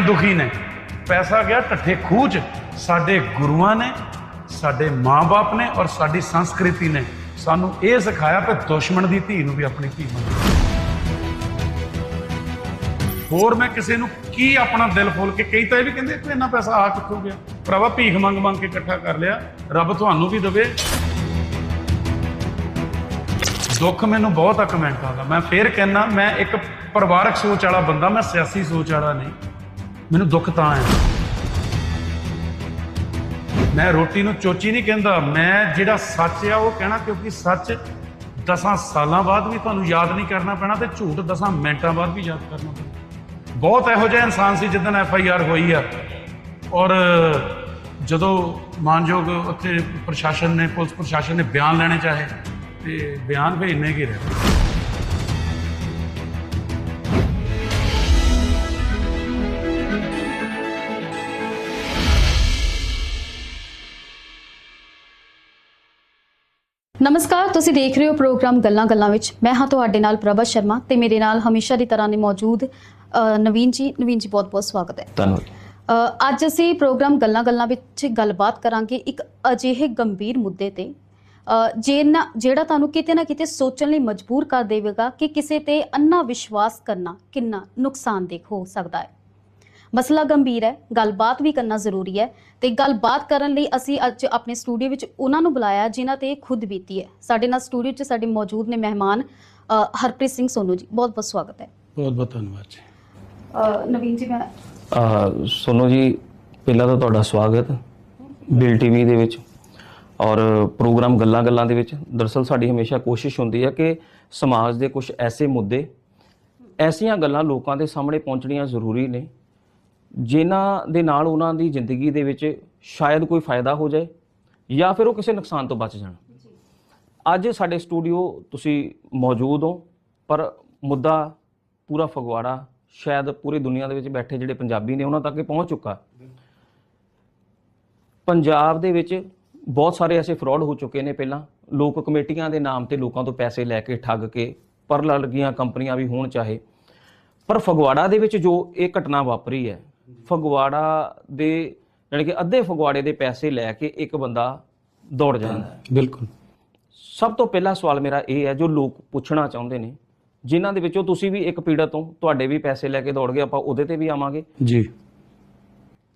ਦੁਖੀ ਨੇ। ਪੈਸਾ ਗਿਆ ਠੱਠੇ ਖੂਹ 'ਚ। ਸਾਡੇ ਗੁਰੂਆਂ ਨੇ, ਸਾਡੇ ਮਾਪੇ ਨੇ ਔਰ ਸਾਡੀ ਸੰਸਕ੍ਰਿਤੀ ਨੇ ਸਾਨੂੰ ਇਹ ਸਿਖਾਇਆ ਕਿ ਦੁਸ਼ਮਣ ਦੀ ਧੀ ਨੂੰ ਵੀ ਆਪਣੀ ਧੀ ਮੰਨੋ ਹੋਰ ਮੈਂ ਕਿਸੇ ਨੂੰ ਕੀ ਆਪਣਾ ਦਿਲ ਫੋਲ ਕੇ ਕਈ ਤਾਂ ਇਹ ਵੀ ਕਹਿੰਦੇ ਕਿ ਇੰਨਾ ਪੈਸਾ ਆ ਕਿੱਥੋਂ ਗਿਆ? ਭਰਾਵਾ ਭੀਖ ਮੰਗ ਮੰਗ ਕੇ ਇਕੱਠਾ ਕਰ ਲਿਆ। ਰੱਬ ਤੁਹਾਨੂੰ ਵੀ ਦੇਵੇ। ਦੁੱਖ ਮੈਨੂੰ ਬਹੁਤ ਆ ਕਮੈਂਟਾਂ ਦਾ। ਮੈਂ ਫੇਰ ਕਹਿਣਾ ਮੈਂ ਇੱਕ ਪਰਿਵਾਰਕ ਸੋਚ ਵਾਲਾ ਬੰਦਾ, ਮੈਂ ਸਿਆਸੀ ਸੋਚ ਵਾਲਾ ਨਹੀਂ। ਮੈਨੂੰ ਦੁੱਖ ਤਾਂ ਹੈ। ਮੈਂ ਰੋਟੀ ਨੂੰ ਚੋਚੀ ਨਹੀਂ ਕਹਿੰਦਾ। ਮੈਂ ਜਿਹੜਾ ਸੱਚ ਆ, ਉਹ ਕਹਿਣਾ ਕਿਉਂਕਿ ਸੱਚ ਦਸਾਂ ਸਾਲਾਂ ਬਾਅਦ ਵੀ ਤੁਹਾਨੂੰ ਯਾਦ ਨਹੀਂ ਕਰਨਾ ਪੈਣਾ ਤੇ ਝੂਠ ਦਸਾਂ ਮਿੰਟਾਂ ਬਾਅਦ ਵੀ ਯਾਦ ਕਰਨਾ ਪੈਣਾ। ਬਹੁਤ ਇਹੋ ਜਿਹਾ ਇਨਸਾਨ ਸੀ ਜਿੱਦਣ ਐਫ ਆਈ ਆਰ ਹੋਈ ਆ। ਔਰ ਜਦੋਂ ਮਾਨਯੋਗ ਉੱਥੇ ਪ੍ਰਸ਼ਾਸਨ ਨੇ, ਪੁਲਿਸ ਪ੍ਰਸ਼ਾਸਨ ਨੇ ਬਿਆਨ ਲੈਣੇ ਚਾਹੇ ਤੇ ਬਿਆਨ ਵੀ ਇੰਨੇ ਕੀ ਰਹੇ। ਨਮਸਕਾਰ ਤੁਸੀਂ ਦੇਖ ਰਹੇ ਹੋ ਪ੍ਰੋਗਰਾਮ ਗੱਲਾਂ ਗੱਲਾਂ ਵਿੱਚ। ਮੈਂ ਹਾਂ ਤੁਹਾਡੇ ਨਾਲ ਪ੍ਰਭਾ ਸ਼ਰਮਾ ਤੇ ਮੇਰੇ ਨਾਲ ਹਮੇਸ਼ਾ ਦੀ ਤਰ੍ਹਾਂ ਨੇ ਮੌਜੂਦ ਨਵੀਨ ਜੀ। ਨਵੀਨ ਜੀ ਬਹੁਤ ਬਹੁਤ ਸਵਾਗਤ ਹੈ। ਧੰਨਵਾਦ। ਅੱਜ ਅਸੀਂ ਪ੍ਰੋਗਰਾਮ ਗੱਲਾਂ ਗੱਲਾਂ ਵਿੱਚ ਗੱਲਬਾਤ ਕਰਾਂਗੇ ਇੱਕ ਅਜਿਹੇ ਗੰਭੀਰ ਮੁੱਦੇ ਤੇ ਜਿਹੜਾ ਤੁਹਾਨੂੰ ਕਿਤੇ ਨਾ ਕਿਤੇ ਸੋਚਣ ਲਈ ਮਜਬੂਰ ਕਰ ਦੇਵੇਗਾ ਕਿ ਕਿਸੇ ਤੇ ਅੰਨਾ ਵਿਸ਼ਵਾਸ ਕਰਨਾ ਕਿੰਨਾ ਨੁਕਸਾਨਦੇਹ ਹੋ ਸਕਦਾ ਹੈ। ਮਸਲਾ ਗੰਭੀਰ ਹੈ ਗੱਲਬਾਤ ਵੀ ਕਰਨਾ ਜ਼ਰੂਰੀ ਹੈ ਤੇ ਗੱਲਬਾਤ ਕਰਨ ਲਈ ਅਸੀਂ ਅੱਜ ਆਪਣੇ ਸਟੂਡੀਓ ਵਿੱਚ ਉਹਨਾਂ ਨੂੰ ਬੁਲਾਇਆ ਜਿਨ੍ਹਾਂ ਤੇ ਇਹ ਖੁਦ ਬੀਤੀ ਹੈ। ਸਾਡੇ ਨਾਲ ਸਟੂਡੀਓ 'ਚ ਸਾਡੇ ਮੌਜੂਦ ਨੇ ਮਹਿਮਾਨ ਹਰਪ੍ਰੀਤ ਸਿੰਘ ਸੋਨੂ ਜੀ। ਬਹੁਤ ਬਹੁਤ ਸਵਾਗਤ ਹੈ। ਬਹੁਤ ਬਹੁਤ ਧੰਨਵਾਦ ਜੀ। ਨਵੀਨ ਜੀ ਮੈਂ ਸੋਨੂ ਜੀ ਪਹਿਲਾਂ ਤਾਂ ਤੁਹਾਡਾ ਸਵਾਗਤ ਬਿਲ ਟੀਵੀ ਦੇ ਵਿੱਚ ਔਰ ਪ੍ਰੋਗਰਾਮ ਗੱਲਾਂ ਗੱਲਾਂ ਦੇ ਵਿੱਚ। ਦਰਸਲ ਸਾਡੀ ਹਮੇਸ਼ਾ ਕੋਸ਼ਿਸ਼ ਹੁੰਦੀ ਹੈ ਕਿ ਸਮਾਜ ਦੇ ਕੁਝ ਐਸੇ ਮੁੱਦੇ ਐਸੀਆਂ ਗੱਲਾਂ ਲੋਕਾਂ ਦੇ ਸਾਹਮਣੇ ਪਹੁੰਚਣੀਆਂ ਜ਼ਰੂਰੀ ਨੇ ਜਿਨ੍ਹਾਂ ਦੇ ਨਾਲ ਉਹਨਾਂ ਦੀ ਜ਼ਿੰਦਗੀ ਦੇ ਵਿੱਚ ਸ਼ਾਇਦ ਕੋਈ ਫਾਇਦਾ ਹੋ ਜਾਏ ਜਾਂ ਫਿਰ ਉਹ ਕਿਸੇ ਨੁਕਸਾਨ ਤੋਂ ਬਚ ਜਾਣ। ਅੱਜ ਸਾਡੇ ਸਟੂਡੀਓ ਤੁਸੀਂ ਮੌਜੂਦ ਹੋ ਪਰ ਮੁੱਦਾ ਪੂਰਾ ਫਗਵਾੜਾ ਸ਼ਾਇਦ ਪੂਰੀ ਦੁਨੀਆ ਦੇ ਵਿੱਚ ਬੈਠੇ ਜਿਹੜੇ ਪੰਜਾਬੀ ਨੇ ਉਹਨਾਂ ਤੱਕ ਪਹੁੰਚ ਚੁੱਕਾ। ਪੰਜਾਬ ਦੇ ਵਿੱਚ ਬਹੁਤ ਸਾਰੇ ਐਸੇ ਫਰਾਡ ਹੋ ਚੁੱਕੇ ਨੇ ਪਹਿਲਾਂ। ਲੋਕ ਕਮੇਟੀਆਂ ਦੇ ਨਾਮ ਤੇ ਲੋਕਾਂ ਤੋਂ ਪੈਸੇ ਲੈ ਕੇ ਠੱਗ ਕੇ ਪਰ ਲੱਗੀਆਂ ਕੰਪਨੀਆਂ ਵੀ ਹੋਣ ਚਾਹੇ। ਪਰ ਫਗਵਾੜਾ ਦੇ ਵਿੱਚ ਜੋ ਇਹ ਘਟਨਾ ਵਾਪਰੀ ਹੈ ਫਗਵਾੜਾ ਦੇ ਯਾਨੀ ਕਿ ਅੱਧੇ ਫਗਵਾੜੇ ਦੇ ਪੈਸੇ ਲੈ ਕੇ ਇੱਕ ਬੰਦਾ ਦੌੜ ਜਾਂਦਾ ਹੈ। ਬਿਲਕੁਲ। ਸਭ ਤੋਂ ਪਹਿਲਾ ਸਵਾਲ ਮੇਰਾ ਇਹ ਹੈ ਜੋ ਲੋਕ ਪੁੱਛਣਾ ਚਾਹੁੰਦੇ ਨੇ ਜਿਨ੍ਹਾਂ ਦੇ ਵਿੱਚੋਂ ਤੁਸੀਂ ਵੀ ਇੱਕ ਪੀੜਤ ਤੋਂ ਤੁਹਾਡੇ ਵੀ ਪੈਸੇ ਲੈ ਕੇ ਦੌੜ ਗਏ ਆਪਾਂ ਉਹਦੇ ਤੇ ਵੀ ਆਵਾਂਗੇ। ਜੀ।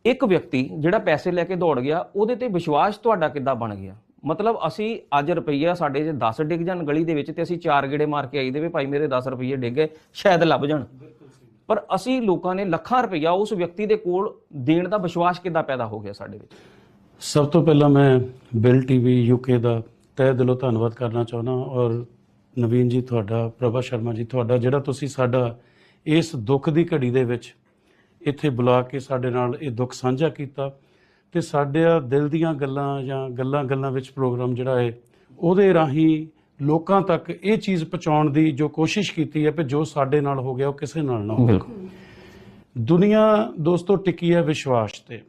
ਇੱਕ ਵਿਅਕਤੀ ਜਿਹੜਾ ਪੈਸੇ ਲੈ ਕੇ ਦੌੜ ਗਿਆ ਉਹਦੇ ਤੇ ਵਿਸ਼ਵਾਸ ਤੁਹਾਡਾ ਕਿੱਦਾਂ ਬਣ ਗਿਆ? ਮਤਲਬ ਅਸੀਂ ਅੱਜ ਰੁਪਈਆ ਸਾਡੇ ਜੇ 10 ਡਿੱਗ ਜਾਣ ਗਲੀ ਦੇ ਵਿੱਚ ਤੇ ਅਸੀਂ ਚਾਰ ਗੇੜੇ ਮਾਰ ਕੇ ਆਈ ਦੇ ਵੀ ਭਾਈ ਮੇਰੇ 10 ਰੁਪਈਏ ਡਿੱਗ ਗਏ ਸ਼ਾਇਦ ਲੱਭ ਜਾਣ। ਪਰ ਅਸੀਂ ਲੋਕਾਂ ਨੇ ਲੱਖਾਂ ਰੁਪਈਆ ਉਸ ਵਿਅਕਤੀ ਦੇ ਕੋਲ ਦੇਣ ਦਾ ਵਿਸ਼ਵਾਸ ਕਿੱਦਾਂ ਪੈਦਾ ਹੋ ਗਿਆ ਸਾਡੇ ਵਿੱਚ? ਸਭ ਤੋਂ ਪਹਿਲਾਂ ਮੈਂ ਬਿਲ ਟੀਵੀ ਯੂਕੇ ਦਾ ਤਹਿ ਦਿਲੋਂ ਧੰਨਵਾਦ ਕਰਨਾ ਚਾਹੁੰਦਾ ਔਰ ਨਵੀਨ ਜੀ ਤੁਹਾਡਾ, ਪ੍ਰਭਾ ਸ਼ਰਮਾ ਜੀ ਤੁਹਾਡਾ, ਜਿਹੜਾ ਤੁਸੀਂ ਸਾਡਾ ਇਸ ਦੁੱਖ ਦੀ ਘੜੀ ਦੇ ਵਿੱਚ ਇੱਥੇ ਬੁਲਾ ਕੇ ਸਾਡੇ ਨਾਲ ਇਹ ਦੁੱਖ ਸਾਂਝਾ ਕੀਤਾ ਤੇ ਸਾਡੇ ਦਿਲ ਦੀਆਂ ਗੱਲਾਂ ਜਾਂ ਗੱਲਾਂ ਗੱਲਾਂ ਵਿੱਚ ਪ੍ਰੋਗਰਾਮ ਜਿਹੜਾ ਹੈ, ਉਹਦੇ ਰਾਹੀਂ ਲੋਕਾਂ ਤੱਕ ਇਹ ਚੀਜ਼ ਪਹੁੰਚਾਉਣ ਦੀ ਜੋ ਕੋਸ਼ਿਸ਼ ਕੀਤੀ ਹੈ ਕਿ ਜੋ ਸਾਡੇ ਨਾਲ ਹੋ ਗਿਆ ਉਹ ਕਿਸੇ ਨਾਲ ਨਾ ਹੋਵੇ ਦੁਨੀਆ ਦੋਸਤੋ ਟਿਕੀ ਹੈ ਵਿਸ਼ਵਾਸ ਤੇ।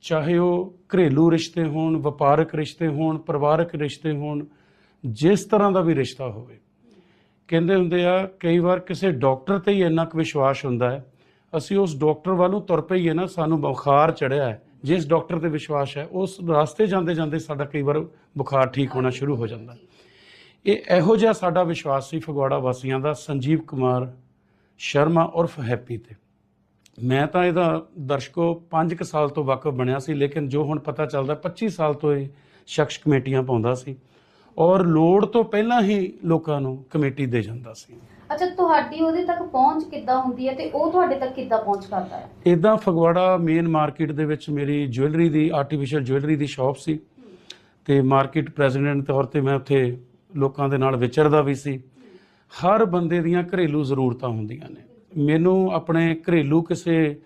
ਚਾਹੇ ਉਹ ਘਰੇਲੂ ਰਿਸ਼ਤੇ ਹੋਣ ਵਪਾਰਕ ਰਿਸ਼ਤੇ ਹੋਣ ਪਰਿਵਾਰਕ ਰਿਸ਼ਤੇ ਹੋਣ ਜਿਸ ਤਰ੍ਹਾਂ ਦਾ ਵੀ ਰਿਸ਼ਤਾ ਹੋਵੇ। ਕਹਿੰਦੇ ਹੁੰਦੇ ਆ ਕਈ ਵਾਰ ਕਿਸੇ ਡਾਕਟਰ ਤੇ ਹੀ ਇੰਨਾ ਕੁ ਵਿਸ਼ਵਾਸ ਹੁੰਦਾ ਹੈ। ਅਸੀਂ ਉਸ ਡਾਕਟਰ ਵੱਲੋਂ ਤੁਰ ਪਈਏ ਨਾ ਸਾਨੂੰ ਬੁਖਾਰ ਚੜਿਆ ਹੈ। ਜਿਸ ਡਾਕਟਰ ਤੇ ਵਿਸ਼ਵਾਸ ਹੈ ਉਸ ਰਸਤੇ ਜਾਂਦੇ ਜਾਂਦੇ ਸਾਡਾ ਕਈ ਵਾਰ ਬੁਖਾਰ ਠੀਕ ਹੋਣਾ ਸ਼ੁਰੂ ਹੋ ਜਾਂਦਾ। ਹੈ। ਇਹ ਇਹੋ ਜਿਹਾ ਸਾਡਾ ਵਿਸ਼ਵਾਸ ਸੀ ਫਗਵਾੜਾ ਵਾਸੀਆਂ ਦਾ ਸੰਜੀਵ ਕੁਮਾਰ ਸ਼ਰਮਾ ਉਰਫ ਹੈਪੀ ਤੇ। ਮੈਂ ਤਾਂ ਇਹਦਾ ਦਰਸ਼ਕੋ 5 ਸਾਲ ਤੋਂ ਵਾਕਫ ਬਣਿਆ ਸੀ ਲੇਕਿਨ ਜੋ ਹੁਣ ਪਤਾ ਚੱਲਦਾ 25 ਸਾਲ ਤੋਂ ਇਹ ਸ਼ਖਸ ਕਮੇਟੀਆਂ ਪਾਉਂਦਾ ਸੀ ਔਰ ਲੋੜ ਤੋਂ ਪਹਿਲਾਂ ਹੀ ਲੋਕਾਂ ਨੂੰ ਕਮੇਟੀ ਦੇ ਜਾਂਦਾ ਸੀ। ਅੱਛਾ ਤੁਹਾਡੀ ਉਹਦੇ ਤੱਕ ਪਹੁੰਚ ਕਿੱਦਾਂ ਹੁੰਦੀ ਹੈ ਤੇ ਉਹ ਤੁਹਾਡੇ ਤੱਕ ਕਿੱਦਾਂ ਪਹੁੰਚ ਕਰਦਾ ਹੈ? ਇਦਾਂ ਫਗਵਾੜਾ ਮੇਨ ਮਾਰਕੀਟ ਦੇ ਵਿੱਚ ਮੇਰੀ ਜੁਐਲਰੀ ਦੀ ਆਰਟੀਫੀਸ਼ੀਅਲ ਜੁਐਲਰੀ ਦੀ ਸ਼ਾਪ ਸੀ ਤੇ ਮਾਰਕੀਟ ਪ੍ਰੈਜ਼ੀਡੈਂਟ ਤੌਰ ਤੇ ਮੈਂ ਉੱਥੇ ਲੋਕਾਂ ਦੇ ਨਾਲ ਵਿਚਰਦਾ ਵੀ ਸੀ। ਹਰ ਬੰਦੇ ਦੀਆਂ ਘਰੇਲੂ ਜ਼ਰੂਰਤਾਂ ਹੁੰਦੀਆਂ ਨੇ। ਮੈਨੂੰ ਆਪਣੇ ਘਰੇਲੂ ਕਿਸੇ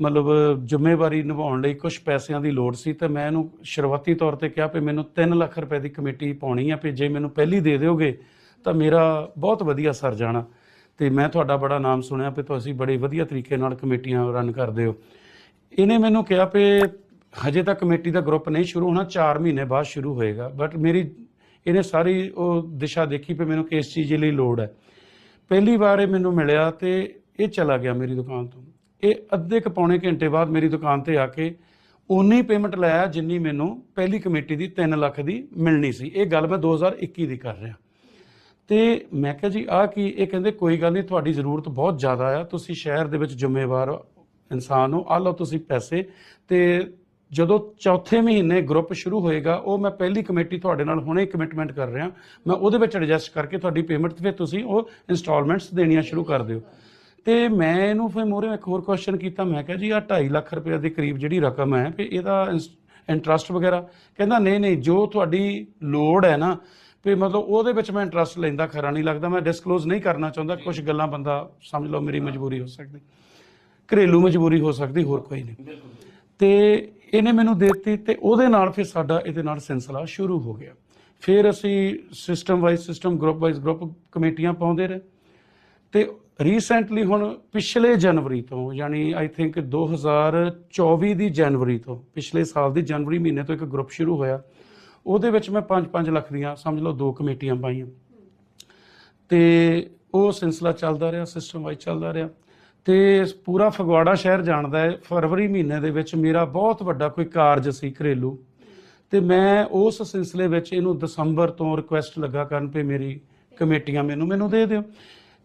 ਮਤਲਬ ਜ਼ਿੰਮੇਵਾਰੀ ਨਿਭਾਉਣ ਲਈ ਕੁਝ ਪੈਸਿਆਂ ਦੀ ਲੋੜ ਸੀ ਤਾਂ ਮੈਂ ਇਹਨੂੰ ਸ਼ੁਰੂਆਤੀ ਤੌਰ ਤੇ ਕਿਹਾ ਵੀ ਮੈਨੂੰ 3 ਲੱਖ ਰੁਪਏ ਦੀ ਕਮੇਟੀ ਪਾਉਣੀ ਆ ਵੀ ਜੇ ਮੈਨੂੰ ਪਹਿਲੀ ਦੇ ਦਿਓਗੇ ਤਾਂ ਮੇਰਾ ਬਹੁਤ ਵਧੀਆ ਸਰ ਜਾਣਾ। ਤੇ ਮੈਂ ਤੁਹਾਡਾ ਬੜਾ ਨਾਮ ਸੁਣਿਆ ਵੀ ਤੁਸੀਂ ਬੜੇ ਵਧੀਆ ਤਰੀਕੇ ਨਾਲ ਕਮੇਟੀਆਂ ਰਨ ਕਰਦੇ ਹੋ। ਇਹਨੇ ਮੈਨੂੰ ਕਿਹਾ ਵੀ ਹਜੇ ਤੱਕ ਕਮੇਟੀ ਦਾ ਗਰੁੱਪ ਨਹੀਂ ਸ਼ੁਰੂ ਹੋਣਾ 4 ਮਹੀਨੇ ਬਾਅਦ ਸ਼ੁਰੂ ਹੋਏਗਾ। ਬਟ ਮੇਰੀ ਇਹਨੇ ਸਾਰੀ ਉਹ ਦਿਸ਼ਾ ਦੇਖੀ ਵੀ ਮੈਨੂੰ ਕਿਸ ਚੀਜ਼ ਲਈ ਲੋੜ ਹੈ। ਪਹਿਲੀ ਵਾਰ ਇਹ ਮੈਨੂੰ ਮਿਲਿਆ ਤੇ ਇਹ ਚਲਾ ਗਿਆ ਮੇਰੀ ਦੁਕਾਨ ਤੋਂ। ਇਹ ਅੱਧੇ ਕੁ ਪੌਣੇ ਘੰਟੇ ਬਾਅਦ ਮੇਰੀ ਦੁਕਾਨ ਤੇ ਆ ਕੇ ਉਨੀ ਪੇਮੈਂਟ ਲਾਇਆ ਜਿੰਨੀ ਮੈਨੂੰ ਪਹਿਲੀ ਕਮੇਟੀ ਦੀ 3 ਲੱਖ ਦੀ ਮਿਲਣੀ ਸੀ। ਇਹ ਗੱਲ ਮੈਂ 2021 ਦੀ ਕਰ ਰਿਹਾ। ਤੇ ਮੈਂ ਕਿਹਾ ਜੀ, ਆਹ ਕੀ? ਇਹ ਕਹਿੰਦੇ, ਕੋਈ ਗੱਲ ਨਹੀਂ, ਤੁਹਾਡੀ ਜ਼ਰੂਰਤ ਬਹੁਤ ਜ਼ਿਆਦਾ ਆ। ਤੁਸੀਂ ਸ਼ਹਿਰ ਦੇ ਵਿੱਚ ਜ਼ਿੰਮੇਵਾਰ ਇਨਸਾਨ ਹੋ। ਆ ਲਓ ਤੁਸੀਂ ਪੈਸੇ ਤੇ ਜਦੋਂ ਚੌਥੇ ਮਹੀਨੇ ਗਰੁੱਪ ਸ਼ੁਰੂ ਹੋਏਗਾ ਉਹ ਮੈਂ ਪਹਿਲੀ ਕਮੇਟੀ ਤੁਹਾਡੇ ਨਾਲ ਹੁਣੇ ਕਮਿਟਮੈਂਟ ਕਰ ਰਿਹਾ। ਮੈਂ ਉਹਦੇ ਵਿੱਚ ਐਡਜਸਟ ਕਰਕੇ ਤੁਹਾਡੀ ਪੇਮੈਂਟ ਫਿਰ ਤੁਸੀਂ ਉਹ ਇਨਸਟਾਲਮੈਂਟਸ ਦੇਣੀਆਂ ਸ਼ੁਰੂ ਕਰ ਦਿਓ। ਤੇ ਮੈਂ ਇਹਨੂੰ ਫਿਰ ਮੋਰੇ ਇੱਕ ਹੋਰ ਕੁਐਸਚਨ ਕੀਤਾ ਮੈਂ ਕਿਹਾ ਜੀ ਆ 2.5 ਲੱਖ ਰੁਪਏ ਦੇ ਕਰੀਬ ਜਿਹੜੀ ਰਕਮ ਹੈ ਵੀ ਇਹਦਾ ਇੰਟਰਸਟ ਵਗੈਰਾ। ਕਹਿੰਦਾ ਨਹੀਂ ਨਹੀਂ ਜੋ ਤੁਹਾਡੀ ਲੋੜ ਹੈ ਨਾ ਵੀ ਮਤਲਬ ਉਹਦੇ ਵਿੱਚ ਮੈਂ ਇੰਟਰਸਟ ਲੈਂਦਾ ਖਰਾ ਨਹੀਂ ਲੱਗਦਾ ਮੈਂ ਡਿਸਕਲੋਜ਼ ਨਹੀਂ ਕਰਨਾ ਚਾਹੁੰਦਾ ਕੁਝ ਗੱਲਾਂ ਬੰਦਾ ਸਮਝ ਲਓ ਮੇਰੀ ਮਜਬੂਰੀ ਹੋ ਸਕਦੀ। ਘਰੇਲੂ ਮਜਬੂਰੀ ਹੋ ਸਕਦੀ ਹੋਰ ਕੋਈ ਨਹੀਂ। ਤੇ ਇਹਨੇ ਮੈਨੂੰ ਦੇ ਦਿੱਤੀ ਤੇ ਉਹਦੇ ਨਾਲ ਫਿਰ ਸਾਡਾ ਇਹਦੇ ਨਾਲ ਸਿਲਸਿਲਾ ਸ਼ੁਰੂ ਹੋ ਗਿਆ। ਫਿਰ ਅਸੀਂ system wise system group wise group ਕਮੇਟੀਆਂ ਪਾਉਂਦੇ ਰਹੇ। ਤੇ ਰੀਸੈਂਟਲੀ ਹੁਣ ਪਿਛਲੇ ਜਨਵਰੀ ਤੋਂ, ਯਾਨੀ ਆਈ ਥਿੰਕ 2024 ਦੀ ਜਨਵਰੀ ਤੋਂ, ਪਿਛਲੇ ਸਾਲ ਦੀ ਜਨਵਰੀ ਮਹੀਨੇ ਤੋਂ ਇੱਕ ਗਰੁੱਪ ਸ਼ੁਰੂ ਹੋਇਆ। ਉਹਦੇ ਵਿੱਚ ਮੈਂ 5-5 ਲੱਖ ਦੀਆਂ, ਸਮਝ ਲਓ, ਦੋ ਕਮੇਟੀਆਂ ਪਾਈਆਂ। ਤੇ ਉਹ ਸਿਲਸਿਲਾ ਚੱਲਦਾ ਰਿਹਾ ਸਿਸਟਮ ਵਾਈਜ਼ ਚੱਲਦਾ ਰਿਹਾ। ਤੇ ਪੂਰਾ ਫਗਵਾੜਾ ਸ਼ਹਿਰ ਜਾਣਦਾ ਹੈ ਫਰਵਰੀ ਮਹੀਨੇ ਦੇ ਵਿੱਚ ਮੇਰਾ ਬਹੁਤ ਵੱਡਾ ਕੋਈ ਕਾਰਜ ਸੀ ਘਰੇਲੂ। ਤੇ ਮੈਂ ਉਸ ਸਿਲਸਿਲੇ ਵਿੱਚ ਇਹਨੂੰ ਦਸੰਬਰ ਤੋਂ ਰਿਕੁਐਸਟ ਲੱਗਾ ਕਰਨ ਪਏ ਮੇਰੀ ਕਮੇਟੀਆਂ ਮੈਨੂੰ ਮੈਨੂੰ ਦੇ ਦਿਓ।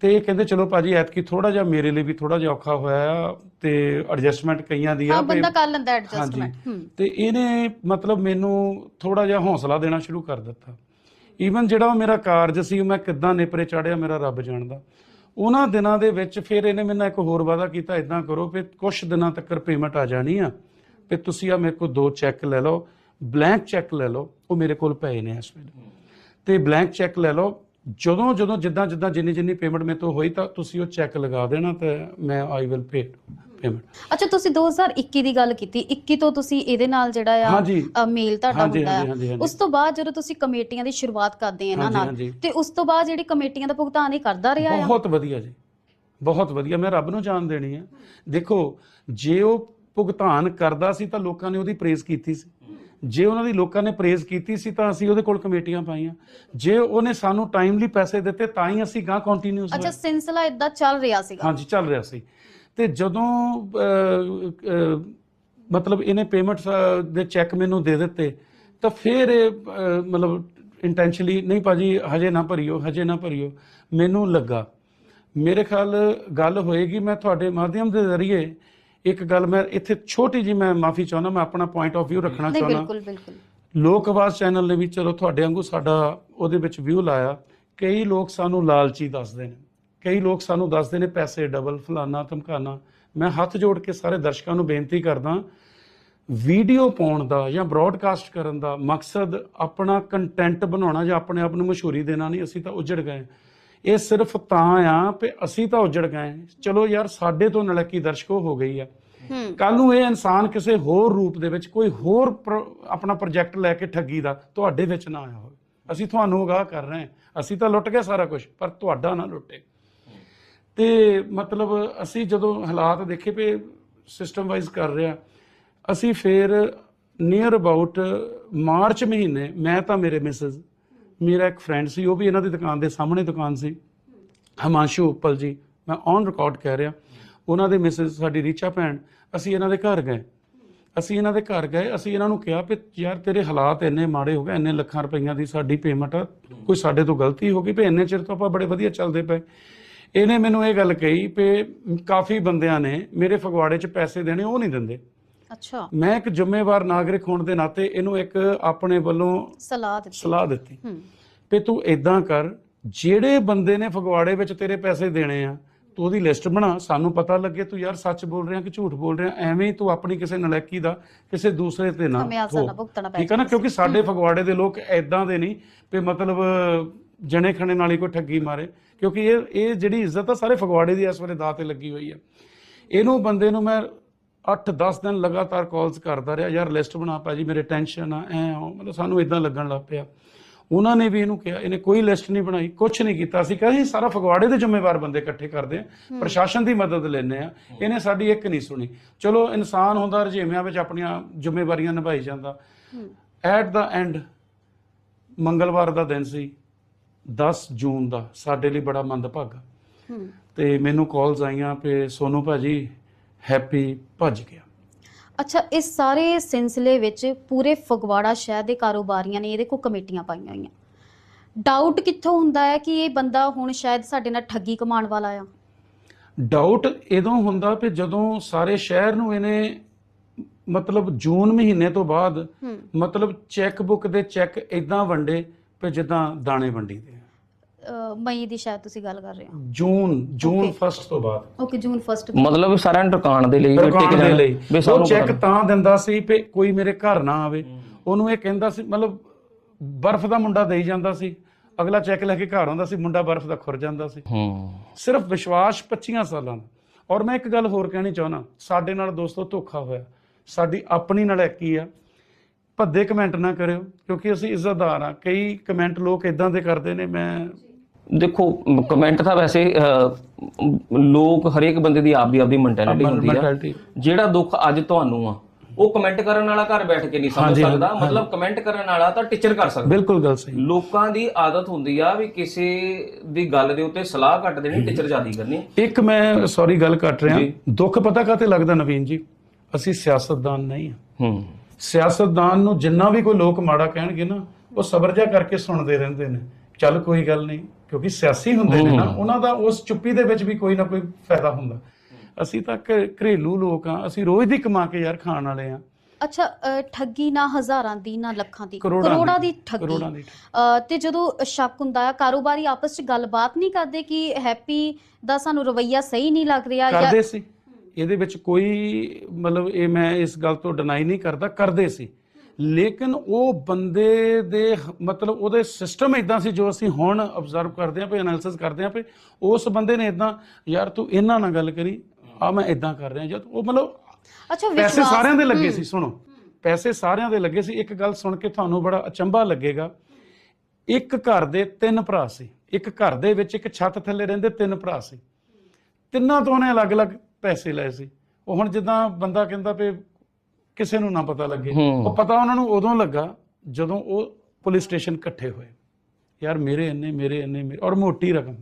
ਤੇ ਇਹ ਕਹਿੰਦੇ ਚਲੋ ਭਾਜੀ ਐਤਕੀ ਥੋੜਾ ਜਿਹਾ ਮੇਰੇ ਲਈ ਵੀ ਥੋੜਾ ਜਿਹਾ ਔਖਾ ਹੋਇਆ ਤੇ ਐਡਜਸਟਮੈਂਟ ਕਈਆਂ ਦੀ ਆ ਹਾਂ ਬੰਦਾ ਕਰ ਲੈਂਦਾ ਐਡਜਸਟਮੈਂਟ ਤੇ ਇਹਨੇ ਮਤਲਬ ਮੈਨੂੰ ਥੋੜਾ ਜਿਹਾ ਹੌਸਲਾ ਦੇਣਾ ਸ਼ੁਰੂ ਕਰ ਦਿੱਤਾ। ਈਵਨ ਜਿਹੜਾ ਉਹ ਮੇਰਾ ਕਾਰਜ ਸੀ ਉਹ ਮੈਂ ਕਿੱਦਾਂ ਨੇਪਰੇ ਚਾੜਿਆ ਮੇਰਾ ਰੱਬ ਜਾਣਦਾ। ਉਹਨਾਂ ਦਿਨਾਂ ਦੇ ਵਿੱਚ ਫਿਰ ਇਹਨੇ ਮੈਨੂੰ ਇੱਕ ਹੋਰ ਵਾਅਦਾ ਕੀਤਾ ਇਦਾਂ ਕਰੋ ਵੀ ਕੁਝ ਦਿਨਾਂ ਤੱਕ ਪੇਮੈਂਟ ਆ ਜਾਣੀ ਆ, ਵੀ ਤੁਸੀਂ ਆ ਮੇਰੇ ਕੋਲ ਦੋ ਚੈੱਕ ਲੈ ਲਓ ਬਲੈਂਕ ਚੈੱਕ ਲੈ ਲਓ, ਉਹ ਮੇਰੇ ਕੋਲ ਪਏ ਨੇ ਇਸ ਵੇਲੇ। ਤੇ ਬਲੈਂਕ ਚੈੱਕ ਲੈ ਲਓ ਜਦੋਂ ਜਦੋਂ ਜਿੱਦਾਂ ਜਿੱਦਾਂ ਜਿੰਨੀ ਜਿੰਨੀ ਪੇਮੈਂਟ ਮੇਰੇ ਤੋਂ ਹੋਈ ਤਾਂ ਤੁਸੀਂ ਉਹ ਚੈੱਕ ਲਗਾ ਦੇਣਾ ਤੇ ਮੈਂ ਆਈ ਵਿਲ ਪੇ ਪੇਮੈਂਟ ਅੱਛਾ ਤੁਸੀਂ 2021 ਦੀ ਗੱਲ ਕੀਤੀ। 21 ਤੋਂ ਤੁਸੀਂ ਇਹਦੇ ਨਾਲ ਜਿਹੜਾ ਆ ਹਾਂਜੀ। ਮੇਲ ਤੁਹਾਡਾ ਹਾਂਜੀ, ਹੁੰਦਾ ਹਾਂਜੀ, ਹਾਂਜੀ, ਆ ਹਾਂਜੀ। ਉਸ ਤੋਂ ਬਾਅਦ ਜਦੋਂ ਤੁਸੀਂ ਕਮੇਟੀਆਂ ਦੀ ਸ਼ੁਰੂਆਤ ਕਰਦੇ ਆ ਇਹਨਾਂ ਹਾਂਜੀ, ਨਾਲ ਹਾਂਜੀ। ਤੇ ਉਸ ਤੋਂ ਬਾਅਦ ਜਿਹੜੀ ਕਮੇਟੀਆਂ ਦਾ ਭੁਗਤਾਨ ਇਹ ਕਰਦਾ ਰਿਹਾ ਆ? ਬਹੁਤ ਵਧੀਆ ਜੀ। ਬਹੁਤ ਵਧੀਆ ਮੈਂ ਰੱਬ ਨੂੰ ਜਾਣ ਦੇਣੀ ਹੈ ਦੇਖੋ ਜੇ ਉਹ ਭੁਗਤਾਨ ਕਰਦਾ ਸੀ ਤਾਂ ਲੋਕਾਂ ਨੇ ਉਹਦੀ ਪ੍ਰੇਜ਼ ਕੀਤੀ ਸੀ। ਜੇ ਉਹਨਾਂ ਦੀ ਲੋਕਾਂ ਨੇ ਪ੍ਰੇਜ਼ ਕੀਤੀ ਸੀ ਤਾਂ ਅਸੀਂ ਉਹਦੇ ਕੋਲ ਕਮੇਟੀਆਂ ਪਾਈਆਂ। ਜੇ ਉਹਨੇ ਸਾਨੂੰ ਟਾਈਮਲੀ ਪੈਸੇ ਦਿੱਤੇ ਤਾਂ ਹੀ ਅਸੀਂ ਗਾਂ ਕੰਟੀਨਿਊਸ ਅੱਛਾ ਸਿਲਸਿਲਾ ਇਦਾਂ ਚੱਲ ਰਿਹਾ ਸੀਗਾ। ਹਾਂਜੀ ਚੱਲ ਰਿਹਾ ਸੀ। ਤੇ ਜਦੋਂ ਮਤਲਬ ਇਹਨੇ ਪੇਮੈਂਟ ਦੇ ਚੈੱਕ ਮੈਨੂੰ ਦੇ ਦਿੱਤੇ ਤਾਂ ਫਿਰ ਇਹ ਮਤਲਬ ਇੰਟੈਂਸ਼ਨਲੀ ਨਹੀਂ ਭਾਜੀ ਹਜੇ ਨਾ ਭਰਿਓ ਹਜੇ ਨਾ ਭਰਿਓ। ਮੈਨੂੰ ਲੱਗਾ ਮੇਰੇ ਖਿਆਲ ਗੱਲ ਹੋਏਗੀ ਮੈਂ ਤੁਹਾਡੇ ਮਾਧਿਅਮ ਦੇ ਜ਼ਰੀਏ ਇੱਕ ਗੱਲ ਮੈਂ ਇੱਥੇ ਛੋਟੀ ਜੀ ਮੈਂ ਮਾਫੀ ਚਾਹੁੰਦਾ ਮੈਂ ਆਪਣਾ ਪੁਆਇੰਟ ਆਫ View ਰੱਖਣਾ ਨਹੀਂ ਚਾਹੁੰਦਾ। ਬਿਲਕੁਲ। ਬਿਲਕੁਲ ਲੋਕ ਆਵਾਜ਼ ਚੈਨਲ ਨੇ ਵੀ ਚਲੋ ਤੁਹਾਡੇ ਵਾਂਗੂ ਸਾਡਾ ਉਹਦੇ ਵਿੱਚ ਵਿਊ ਲਾਇਆ। ਕਈ ਲੋਕ ਸਾਨੂੰ ਲਾਲਚੀ ਦੱਸਦੇ ਨੇ। ਕਈ ਲੋਕ ਸਾਨੂੰ ਦੱਸਦੇ ਨੇ ਪੈਸੇ ਡਬਲ ਫਲਾਨਾ ਧਮਕਾਨਾ। ਮੈਂ ਹੱਥ ਜੋੜ ਕੇ ਸਾਰੇ ਦਰਸ਼ਕਾਂ ਨੂੰ ਬੇਨਤੀ ਕਰਦਾ ਵੀਡੀਓ ਪਾਉਣ ਦਾ ਜਾਂ ਬ੍ਰੌਡਕਾਸਟ ਕਰਨ ਦਾ ਮਕਸਦ ਆਪਣਾ ਕੰਟੈਂਟ ਬਣਾਉਣਾ ਜਾਂ ਆਪਣੇ ਆਪ ਨੂੰ ਮਸ਼ਹੂਰੀ ਦੇਣਾ ਨਹੀਂ ਅਸੀਂ ਤਾਂ ਉੱਜੜ ਗਏ। ਇਹ ਸਿਰਫ ਤਾਂ ਆ ਕਿ ਅਸੀਂ ਤਾਂ ਉੱਜੜ ਗਏ ਚਲੋ ਯਾਰ ਸਾਡੇ ਤੋਂ ਨਲਕੀ ਦਰਸ਼ਕੋ ਹੋ ਗਈ ਆ। ਕੱਲ ਨੂੰ ਇਹ ਇਨਸਾਨ ਕਿਸੇ ਹੋਰ ਰੂਪ ਦੇ ਵਿੱਚ ਕੋਈ ਹੋਰ ਆਪਣਾ ਪ੍ਰੋਜੈਕਟ ਲੈ ਕੇ ਠੱਗੀ ਦਾ ਤੁਹਾਡੇ ਵਿੱਚ ਨਾ ਆਇਆ ਹੋਵੇ। ਅਸੀਂ ਤੁਹਾਨੂੰ ਅਗਾਹ ਕਰ ਰਹੇ ਹਾਂ। ਅਸੀਂ ਤਾਂ ਲੁੱਟ ਗਏ ਸਾਰਾ ਕੁਝ ਪਰ ਤੁਹਾਡਾ ਨਾ ਲੁੱਟੇ। ਤੇ ਮਤਲਬ ਅਸੀਂ ਜਦੋਂ ਹਾਲਾਤ ਦੇਖੇ ਪਏ ਸਿਸਟਮ ਵਾਈਜ਼ ਕਰ ਰਿਹਾ ਅਸੀਂ ਫਿਰ ਨੀਅਰ ਅਬਾਊਟ ਮਾਰਚ ਮਹੀਨੇ ਮੈਂ ਤਾਂ ਮੇਰੇ ਮਿਸਿਸ ਮੇਰਾ ਇੱਕ ਫਰੈਂਡ ਸੀ, ਉਹ ਵੀ ਇਹਨਾਂ ਦੀ ਦੁਕਾਨ ਦੇ ਸਾਹਮਣੇ ਦੁਕਾਨ ਸੀ। ਹਮਾਂਸ਼ੂ ਉੱਪਲ ਜੀ, ਮੈਂ ਔਨ ਰਿਕਾਰਡ ਕਹਿ ਰਿਹਾ। ਉਹਨਾਂ ਦੇ ਮਿਸਿਸ ਸਾਡੀ ਰੀਚਾ ਭੈਣ, ਅਸੀਂ ਇਹਨਾਂ ਦੇ ਘਰ ਗਏ। ਅਸੀਂ ਇਹਨਾਂ ਦੇ ਘਰ ਗਏ, ਅਸੀਂ ਇਹਨਾਂ ਨੂੰ ਕਿਹਾ ਵੀ ਯਾਰ ਤੇਰੇ ਹਾਲਾਤ ਇੰਨੇ ਮਾੜੇ ਹੋ ਗਏ, ਇੰਨੇ ਲੱਖਾਂ ਰੁਪਈਆਂ ਦੀ ਸਾਡੀ ਪੇਮੈਂਟ ਕੋਈ ਸਾਡੇ ਤੋਂ ਗਲਤੀ ਹੋ ਗਈ ਵੀ ਇੰਨੇ ਚਿਰ ਤੋਂ ਆਪਾਂ ਬੜੇ ਵਧੀਆ ਚੱਲਦੇ ਪਏ। ਇਹਨੇ ਮੈਨੂੰ ਇਹ ਗੱਲ ਕਹੀ ਵੀ ਕਾਫੀ ਬੰਦਿਆਂ ਨੇ ਮੇਰੇ ਫਗਵਾੜੇ 'ਚ ਪੈਸੇ ਦੇਣੇ, ਉਹ ਨਹੀਂ ਦਿੰਦੇ। ਅੱਛਾ। ਮੈਂ ਇੱਕ ਜ਼ਿੰਮੇਵਾਰ ਨਾਗਰਿਕ ਹੋਣ ਦੇ ਨਾਤੇ ਇਹਨੂੰ ਇੱਕ ਆਪਣੇ ਵੱਲੋਂ ਸਲਾਹ ਦਿੱਤੀ। ਸਲਾਹ ਦਿੱਤੀ। ਵੀ ਤੂੰ ਇਦਾਂ ਕਰ ਜਿਹੜੇ ਬੰਦੇ ਨੇ ਫਗਵਾੜੇ ਵਿੱਚ ਤੇਰੇ ਪੈਸੇ ਦੇਣੇ ਆ ਤੂੰ ਉਹਦੀ ਲਿਸਟ ਬਣਾ ਸਾਨੂੰ ਪਤਾ ਲੱਗੇ ਤੂੰ ਯਾਰ ਸੱਚ ਬੋਲ ਰਿਹਾ ਕਿ ਝੂਠ ਬੋਲ ਰਿਹਾ ਐਵੇਂ ਹੀ ਤੂੰ ਆਪਣੀ ਕਿਸੇ ਨਲਾਇਕੀ ਦਾ ਕਿਸੇ ਦੂਸਰੇ ਤੇ ਨਾ ਠੀਕ ਹੈ ਨਾ? ਕਿਉਂਕਿ ਸਾਡੇ ਫਗਵਾੜੇ ਦੇ ਲੋਕ ਐਦਾਂ ਦੇ ਨਹੀਂ ਵੀ ਮਤਲਬ ਜਣੇ ਖਣੇ ਨਾਲ ਹੀ ਕੋਈ ਠੱਗੀ ਮਾਰੇ ਕਿਉਂਕਿ ਇਹ ਇਹ ਜਿਹੜੀ ਇੱਜ਼ਤ ਆ ਸਾਰੇ ਫਗਵਾੜੇ ਦੀ ਇਸ ਵੇਲੇ ਦਾਅ ਤੇ ਲੱਗੀ ਹੋਈ ਆ। ਇਹਨੂੰ ਬੰਦੇ ਨੂੰ ਮੈਂ 8-10 ਦਿਨ ਲਗਾਤਾਰ ਕਾਲਸ ਕਰਦਾ ਰਿਹਾ ਯਾਰ ਲਿਸਟ ਬਣਾ ਭਾਜੀ ਮੇਰੇ ਟੈਨਸ਼ਨ ਆ ਐ ਹੋ ਮਤਲਬ ਸਾਨੂੰ ਇਦਾਂ ਲੱਗਣ ਲੱਗ ਪਿਆ। ਉਹਨਾਂ ਨੇ ਵੀ ਇਹਨੂੰ ਕਿਹਾ ਇਹਨੇ ਕੋਈ ਲਿਸਟ ਨਹੀਂ ਬਣਾਈ ਕੁਝ ਨਹੀਂ ਕੀਤਾ। ਸੀ ਕਿਹਾ ਸੀ ਸਾਰਾ ਫਗਵਾੜੇ ਦੇ ਜ਼ਿੰਮੇਵਾਰ ਬੰਦੇ ਇਕੱਠੇ ਕਰਦੇ ਆ ਪ੍ਰਸ਼ਾਸਨ ਦੀ ਮਦਦ ਲੈਣੇ ਆ। ਇਹਨੇ ਸਾਡੀ ਇੱਕ ਨਹੀਂ ਸੁਣੀ। ਚਲੋ ਇਨਸਾਨ ਹੁੰਦਾ ਰਜੇਵਿਆਂ ਵਿੱਚ ਆਪਣੀਆਂ ਜ਼ਿੰਮੇਵਾਰੀਆਂ ਨਿਭਾਈ ਜਾਂਦਾ। ਐਟ ਦਾ ਐਂਡ ਮੰਗਲਵਾਰ ਦਾ ਦਿਨ ਸੀ 10 ਜੂਨ ਦਾ ਸਾਡੇ ਲਈ ਬੜਾ ਮੰਦਭਾਗਾ। ਤੇ ਮੈਨੂੰ ਕਾਲਸ ਆਈਆਂ ਕਿ ਸੋਨੂ ਭਾਜੀ ਹੈਪੀ ਭੱਜ ਗਿਆ। ਅੱਛਾ ਇਸ ਸਾਰੇ ਸਿਲਸਿਲੇ ਵਿੱਚ ਪੂਰੇ ਫਗਵਾੜਾ ਸ਼ਹਿਰ ਦੇ ਕਾਰੋਬਾਰੀਆਂ ਨੇ ਇਹਦੇ ਕੋ ਕਮੇਟੀਆਂ ਪਾਈਆਂ ਹੋਈਆਂ। ਡਾਊਟ ਕਿੱਥੋਂ ਹੁੰਦਾ ਹੈ ਕਿ ਇਹ ਬੰਦਾ ਹੁਣ ਸ਼ਾਇਦ ਸਾਡੇ ਨਾਲ ਠੱਗੀ ਕਮਾਉਣ ਵਾਲਾ ਆ? ਡਾਊਟ ਇਦੋਂ ਹੁੰਦਾ ਕਿ ਜਦੋਂ ਸਾਰੇ ਸ਼ਹਿਰ ਨੂੰ ਇਹਨੇ ਮਤਲਬ ਜੂਨ ਮਹੀਨੇ ਤੋਂ ਬਾਅਦ ਹੂੰ। ਮਤਲਬ ਚੈੱਕ ਬੁੱਕ ਦੇ ਚੈੱਕ ਇਦਾਂ ਵੰਡੇ ਕਿ ਜਿੱਦਾਂ ਦਾਣੇ ਵੰਡੀਦੇ ਆ। ਅ, ਮਈ ਦੀ ਸ਼ਾਇਦ ਤੁਸੀਂ ਗੱਲ ਕਰ ਰਹੇ ਹੋ। ਜੂਨ ਜੂਨ Okay. 1 ਤੋਂ ਬਾਅਦ। ਓਕੇ ਜੂਨ 1 ਮਤਲਬ ਸਾਰਿਆਂ ਨੂੰ ਟਿਕਾਣ ਦੇ ਲਈ ਵੀ ਦੇ ਜਾਣ। ਲਈ। ਵੀ ਉਹ ਸਾਨੂੰ ਚੈੱਕ ਪਤਾ- ਤਾਂ ਦਿੰਦਾ ਸੀ ਕਿ ਕੋਈ ਮੇਰੇ ਘਰ ਨਾ ਆਵੇ। ਉਹਨੂੰ ਇਹ ਕਹਿੰਦਾ ਸੀ ਮਤਲਬ ਬਰਫ਼ ਦਾ ਮੁੰਡਾ ਦੇਈ ਜਾਂਦਾ ਸੀ। ਅਗਲਾ ਚੈੱਕ ਲੈ ਕੇ ਘਰ ਆਉਂਦਾ ਸੀ ਮੁੰਡਾ ਬਰਫ਼ ਦਾ ਖੁਰ ਜਾਂਦਾ ਸੀ। ਹੂੰ। ਸਿਰਫ ਵਿਸ਼ਵਾਸ 25 ਸਾਲਾਂ ਦਾ। ਔਰ ਮੈਂ ਇੱਕ ਗੱਲ ਹੋਰ ਕਹਿਣੀ ਚਾਹੁੰਦਾ ਸਾਡੇ ਨਾਲ ਦੋਸਤੋ ਧੋਖਾ ਹੋਇਆ। ਸਾਡੀ ਆਪਣੀ ਨਾਲ ਕੀ ਆ। ਭੱਦੇ ਕਮੈਂਟ ਨਾ ਕਰਿਓ ਕਿਉਂਕਿ ਅਸੀਂ ਇੱਜ਼ਤਦਾਰ ਆ। ਕਈ ਕਮੈਂਟ ਲੋਕ ਇਦਾਂ ਦੇ ਕਰਦੇ ਨੇ ਮੈਂ ਦੇਖੋ ਕਮੈਂਟ ਤਾਂ ਵੈਸੇ ਲੋਕ ਹਰੇਕ ਬੰਦੇ ਦੀ ਆਪਦੀ ਆਪਦੀ ਮੈਂਟੈਲਿਟੀ ਹੁੰਦੀ ਆ। ਜਿਹੜਾ ਦੁੱਖ ਅੱਜ ਤੁਹਾਨੂੰ ਆ ਉਹ ਕਮੈਂਟ ਕਰਨ ਵਾਲਾ ਘਰ ਬੈਠ ਕੇ ਨਹੀਂ ਸਮਝ ਸਕਦਾ। ਮਤਲਬ ਕਮੈਂਟ ਕਰਨ ਵਾਲਾ ਤਾਂ ਟੀਚਰ ਕਰ ਸਕਦਾ। ਬਿਲਕੁਲ ਗੱਲ ਸਹੀ। ਲੋਕਾਂ ਦੀ ਆਦਤ ਹੁੰਦੀ ਆ ਵੀ ਕਿਸੇ ਦੀ ਗੱਲ ਦੇ ਉੱਤੇ ਸਲਾਹ ਕੱਟ ਦੇਣੀ ਟੀਚਰ ਜਿਆਦੀ ਕਰਨੀ। ਇੱਕ ਮੈਂ ਸੌਰੀ ਗੱਲ ਕੱਟ ਰਿਹਾ। ਦੁੱਖ ਪਤਾ ਕਾਤੇ ਲੱਗਦਾ ਨਵੀਨ ਜੀ? ਅਸੀਂ ਸਿਆਸਤਦਾਨ ਨਹੀਂ ਹੂੰ। ਸਿਆਸਤਦਾਨ ਨੂੰ ਜਿੰਨਾ ਵੀ ਕੋਈ ਲੋਕ ਮਾੜਾ ਕਹਿਣਗੇ ਨਾ ਉਹ ਸਬਰ ਜਾ ਕਰਕੇ ਸੁਣਦੇ ਰਹਿੰਦੇ ਨੇ। ਚੱਲ ਕੋਈ ਗੱਲ ਨਹੀਂ ਕਿਉਂਕਿ ਸਿਆਸੀ ਹੁੰਦੇ ਨੇ ਨਾ ਉਹਨਾਂ ਦਾ ਉਸ ਚੁੱਪੀ ਦੇ ਵਿੱਚ ਵੀ ਕੋਈ ਨਾ ਕੋਈ ਫਾਇਦਾ ਹੁੰਦਾ। ਅਸੀਂ ਤਾਂ ਘਰੇਲੂ ਲੋਕ ਆ ਅਸੀਂ ਰੋਜ਼ ਦੀ ਕਮਾ ਕੇ ਯਾਰ ਖਾਣ ਵਾਲੇ ਆ ਅੱਛਾ ਠੱਗੀ ਨਾ ਹਜ਼ਾਰਾਂ ਦੀ ਨਾ ਲੱਖਾਂ ਦੀ ਕਰੋੜਾਂ ਦੀ। ਠੱਗੀ। ਤੇ ਜਦੋਂ ਸ਼ੱਕ ਹੁੰਦਾ ਹੈ ਕਾਰੋਬਾਰੀ ਆਪਸ ਵਿੱਚ ਗੱਲਬਾਤ ਨਹੀਂ ਕਰਦੇ ਕਿ ਹੈਪੀ ਦਾ ਸਾਨੂੰ ਰਵਈਆ ਸਹੀ ਨਹੀਂ ਲੱਗ ਰਿਹਾ ਜਾਂ ਕਰਦੇ ਸੀ। ਇਹਦੇ ਵਿੱਚ ਕੋਈ ਮਤਲਬ ਇਹ ਮੈਂ ਇਸ ਗੱਲ ਤੋਂ ਡਿਨਾਈ ਨਹੀਂ ਕਰਦਾ ਕਰਦੇ ਸੀ। ਲੇਕਿਨ ਉਹ ਬੰਦੇ ਦੇ ਮਤਲਬ ਉਹਦੇ ਸਿਸਟਮ ਇਦਾਂ ਸੀ ਜੋ ਅਸੀਂ ਹੁਣ ਆਬਜ਼ਰਵ ਕਰਦੇ ਹਾਂ ਪਈ ਐਨਾਲਿਸਿਸ ਕਰਦੇ ਹਾਂ ਪਈ ਉਸ ਬੰਦੇ ਨੇ ਇਦਾਂ ਯਾਰ ਤੂੰ ਇਹਨਾਂ ਨਾਲ ਗੱਲ ਕਰੀ ਆ ਮੈਂ ਇਦਾਂ ਕਰ ਰਿਹਾ। ਜਦ ਉਹ ਮਤਲਬ ਅੱਛਾ ਪੈਸੇ ਵਿਸ਼ਵਾਸ। ਸਾਰਿਆਂ ਦੇ ਲੱਗੇ ਸੀ ਸੁਣੋ। ਪੈਸੇ ਸਾਰਿਆਂ ਦੇ ਲੱਗੇ ਸੀ। ਇੱਕ ਗੱਲ ਸੁਣ ਕੇ ਤੁਹਾਨੂੰ ਬੜਾ ਅਚੰਭਾ ਲੱਗੇਗਾ। ਇੱਕ ਘਰ ਦੇ ਤਿੰਨ ਭਰਾ ਸੀ। ਇੱਕ ਘਰ ਦੇ ਵਿੱਚ ਇੱਕ ਛੱਤ ਥੱਲੇ ਰਹਿੰਦੇ ਤਿੰਨ ਭਰਾ ਸੀ। ਤਿੰਨਾਂ ਤੋਂ ਉਹਨੇ ਅਲੱਗ-ਅਲੱਗ ਪੈਸੇ ਲਏ ਸੀ। ਉਹ ਹੁਣ ਜਿੱਦਾਂ ਬੰਦਾ ਕਹਿੰਦਾ ਵੀ ਕਿਸੇ ਨੂੰ ਨਾ ਪਤਾ ਲੱਗੇ। ਉਹ ਪਤਾ ਉਹਨਾਂ ਨੂੰ ਉਦੋਂ ਲੱਗਾ ਜਦੋਂ ਉਹ ਪੁਲਿਸ ਸਟੇਸ਼ਨ ਇਕੱਠੇ ਹੋਏ। ਯਾਰ ਮੇਰੇ ਇੰਨੇ ਮੇਰੇ ਇੰਨੇ ਮੇਰੇ ਔਰ ਮੋਟੀ ਰਕਮ।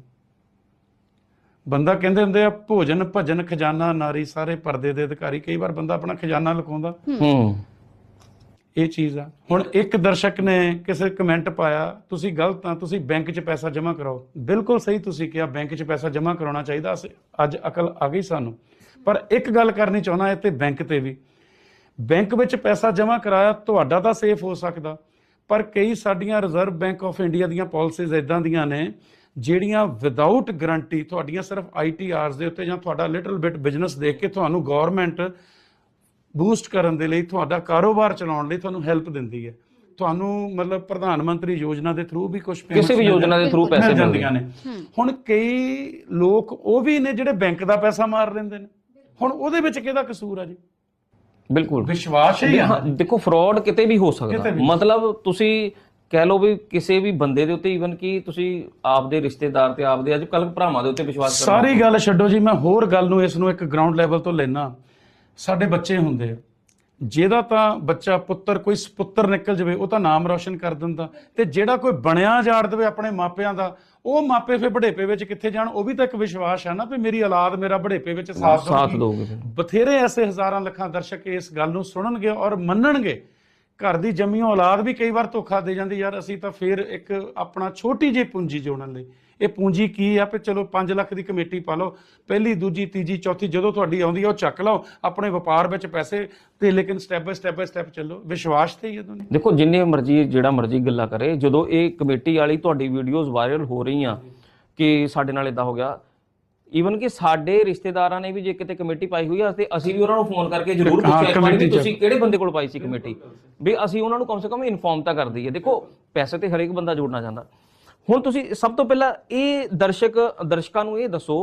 ਬੰਦਾ ਕਹਿੰਦੇ ਹੁੰਦੇ ਆ ਭੋਜਨ ਭਜਨ ਖਜ਼ਾਨਾ ਨਾਰੀ ਸਾਰੇ ਪਰਦੇ ਦੇ ਅਧਿਕਾਰੀ। ਕਈ ਵਾਰ ਬੰਦਾ ਆਪਣਾ ਖਜ਼ਾਨਾ ਲੁਕਾਉਂਦਾ। ਹੂੰ। ਇਹ ਚੀਜ਼ ਆ। ਹੁਣ ਇੱਕ ਦਰਸ਼ਕ ਨੇ ਕਿਸੇ ਕਮੈਂਟ ਪਾਇਆ ਤੁਸੀਂ ਗਲਤ ਆ ਤੁਸੀਂ ਬੈਂਕ 'ਚ ਪੈਸਾ ਜਮ੍ਹਾਂ ਕਰਾਓ। ਬਿਲਕੁਲ ਸਹੀ ਤੁਸੀਂ ਕਿਹਾ ਬੈਂਕ 'ਚ ਪੈਸਾ ਜਮ੍ਹਾਂ ਕਰਾਉਣਾ ਚਾਹੀਦਾ। ਅਸੀਂ ਅੱਜ ਅਕਲ ਆ ਗਈ ਸਾਨੂੰ। ਪਰ ਇੱਕ ਗੱਲ ਕਰਨੀ ਚਾਹੁੰਦਾ ਇਹ ਤੇ ਬੈਂਕ ਤੇ ਵੀ। ਬੈਂਕ ਵਿੱਚ ਪੈਸਾ ਜਮ੍ਹਾਂ ਕਰਾਇਆ ਤੁਹਾਡਾ ਤਾਂ ਸੇਫ ਹੋ ਸਕਦਾ। ਪਰ ਕਈ ਸਾਡੀਆਂ ਰਿਜ਼ਰਵ ਬੈਂਕ ਆਫ ਇੰਡੀਆ ਦੀਆਂ ਪਾਲਿਸੀਜ਼ ਇਦਾਂ ਦੀਆਂ ਨੇ ਜਿਹੜੀਆਂ ਵਿਦਆਊਟ ਗਰੰਟੀ ਤੁਹਾਡੀਆਂ ਸਿਰਫ ਆਈਟੀਆਰਸ ਦੇ ਉੱਤੇ ਜਾਂ ਤੁਹਾਡਾ ਲਿਟਲ ਬਿਟ ਬਿਜ਼ਨਸ ਦੇਖ ਕੇ ਤੁਹਾਨੂੰ ਗਵਰਨਮੈਂਟ ਬੂਸਟ ਕਰਨ ਦੇ ਲਈ ਤੁਹਾਡਾ ਕਾਰੋਬਾਰ ਚਲਾਉਣ ਲਈ ਤੁਹਾਨੂੰ ਹੈਲਪ ਦਿੰਦੀ ਹੈ। ਤੁਹਾਨੂੰ ਮਤਲਬ ਪ੍ਰਧਾਨ ਮੰਤਰੀ ਯੋਜਨਾ ਦੇ ਥਰੂ ਵੀ ਕੁਝ ਕਿਸੇ ਵੀ ਯੋਜਨਾ ਦੇ ਥਰੂ ਪੈਸੇ ਜਾਂਦੀਆਂ ਨੇ। ਹੁਣ ਕਈ ਲੋਕ ਉਹ ਵੀ ਨੇ ਜਿਹੜੇ ਬੈਂਕ ਦਾ ਪੈਸਾ ਮਾਰ ਲੈਂਦੇ ਨੇ। ਹੁਣ ਉਹਦੇ ਵਿੱਚ ਕਿਹਦਾ ਕਸੂਰ ਆ ਜੀ? ਬਿਲਕੁਲ। ਵਿਸ਼ਵਾਸ ਹੀ ਆ। ਦੇਖੋ ਫਰਾਡ ਕਿਤੇ ਵੀ ਹੋ ਸਕਦਾ। ਮਤਲਬ ਤੁਸੀਂ ਕਹਿ ਲਓ ਵੀ ਕਿਸੇ ਵੀ ਬੰਦੇ ਦੇ ਉੱਤੇ ਈਵਨ ਕਿ ਤੁਸੀਂ ਆਪਦੇ ਰਿਸ਼ਤੇਦਾਰ ਤੇ ਆਪਦੇ ਅੱਜ ਕੱਲ੍ਹ ਭਰਾਵਾਂ ਦੇ ਉੱਤੇ ਵਿਸ਼ਵਾਸ ਕਰਨਾ ਸਾਰੀ ਗੱਲ ਛੱਡੋ ਜੀ ਮੈਂ ਹੋਰ ਗੱਲ ਨੂੰ ਇਸ ਨੂੰ ਇੱਕ ਗਰਾਊਂਡ ਲੈਵਲ ਤੋਂ ਲੈਣਾ ਸਾਡੇ ਬੱਚੇ ਹੁੰਦੇ ਆ। ਜਿਹਦਾ ਤਾਂ ਬੱਚਾ ਪੁੱਤਰ ਕੋਈ ਸਪੁੱਤਰ ਨਿਕਲ ਜਵੇ ਉਹ ਤਾਂ ਨਾਮ ਰੌਸ਼ਨ ਕਰ ਦਿੰਦਾ। ਤੇ ਜਿਹੜਾ ਕੋਈ ਬਣਿਆ ਜਾੜ ਦੇਵੇ ਆਪਣੇ ਮਾਪਿਆਂ ਦਾ ਉਹ ਮਾਪੇ ਫੇ ਬੜੇਪੇ ਵਿੱਚ ਕਿੱਥੇ ਜਾਣ? ਉਹ ਵੀ ਤਾਂ ਇੱਕ ਵਿਸ਼ਵਾਸ ਹੈ ਨਾ ਵੀ ਮੇਰੀ ਔਲਾਦ ਮੇਰਾ ਬੜੇਪੇ ਵਿੱਚ ਸਾਥ ਸਾਥ ਦਊਗੀ। ਬਥੇਰੇ ਐਸੇ ਹਜ਼ਾਰਾਂ ਲੱਖਾਂ ਦਰਸ਼ਕ ਇਸ ਗੱਲ ਨੂੰ ਸੁਣਨਗੇ ਔਰ ਮੰਨਣਗੇ। ਘਰ ਦੀ ਜੰਮੀ ਔਲਾਦ ਵੀ ਕਈ ਵਾਰ ਧੋਖਾ ਦੇ ਜਾਂਦੀ ਯਾਰ ਅਸੀਂ ਤਾਂ ਫਿਰ ਇੱਕ ਆਪਣਾ ਛੋਟੀ ਜਿਹੀ ਪੂੰਜੀ ਜੋੜਨ ਲਈ। ਇਹ ਪੂੰਜੀ ਕੀ ਆ? ਵੀ ਚਲੋ 5 ਲੱਖ ਦੀ ਕਮੇਟੀ ਪਾ ਲਓ। ਪਹਿਲੀ ਦੂਜੀ ਤੀਜੀ ਚੌਥੀ ਜਦੋਂ ਤੁਹਾਡੀ ਆਉਂਦੀ ਆ ਉਹ ਚੱਕ ਲਓ। ਆਪਣੇ ਵਪਾਰ ਵਿੱਚ ਪੈਸੇ ਤੇ ਲੇਕਿਨ step by step by step ਚੱਲੋ। ਵਿਸ਼ਵਾਸ ਤੇ ਹੀ ਹੈ ਦੁਨੀਆ। ਦੇਖੋ ਜਿੰਨੇ ਮਰਜ਼ੀ ਜਿਹੜਾ ਮਰਜ਼ੀ ਗੱਲਾਂ ਕਰੇ ਜਦੋਂ ਇਹ ਕਮੇਟੀ ਵਾਲੀ ਤੁਹਾਡੀ ਵੀਡੀਓਜ਼ ਵਾਇਰਲ ਹੋ ਰਹੀਆਂ ਕਿ ਸਾਡੇ ਨਾਲ ਇਦਾਂ ਹੋ ਗਿਆ ਈਵਨ ਕਿ ਸਾਡੇ ਰਿਸ਼ਤੇਦਾਰਾਂ ਨੇ ਵੀ ਜੇ ਕਿਤੇ ਕਮੇਟੀ ਪਾਈ ਹੋਈ ਆ ਤੇ ਅਸੀਂ ਵੀ ਉਹਨਾਂ ਨੂੰ ਫੋਨ ਕਰਕੇ ਜ਼ਰੂਰ ਪੁੱਛਿਆ ਚ। ਤੁਸੀਂ ਕਿਹੜੇ ਬੰਦੇ ਕੋਲ ਪਾਈ ਸੀ ਕਮੇਟੀ? ਵੀ ਅਸੀਂ ਉਹਨਾਂ ਨੂੰ ਕਮ ਸੇ ਕਮ ਇਨਫੋਰਮ ਤਾਂ ਕਰ ਦਈਏ। ਦੇਖੋ ਪੈਸੇ ਤੇ ਹਰੇਕ ਬੰਦਾ ਜੋੜਨਾ ਚਾਹੁੰਦਾ। ਹੁਣ ਤੁਸੀਂ ਸਭ ਤੋਂ ਪਹਿਲਾਂ ਇਹ ਦਰਸ਼ਕ ਦਰਸ਼ਕਾਂ ਨੂੰ ਇਹ ਦੱਸੋ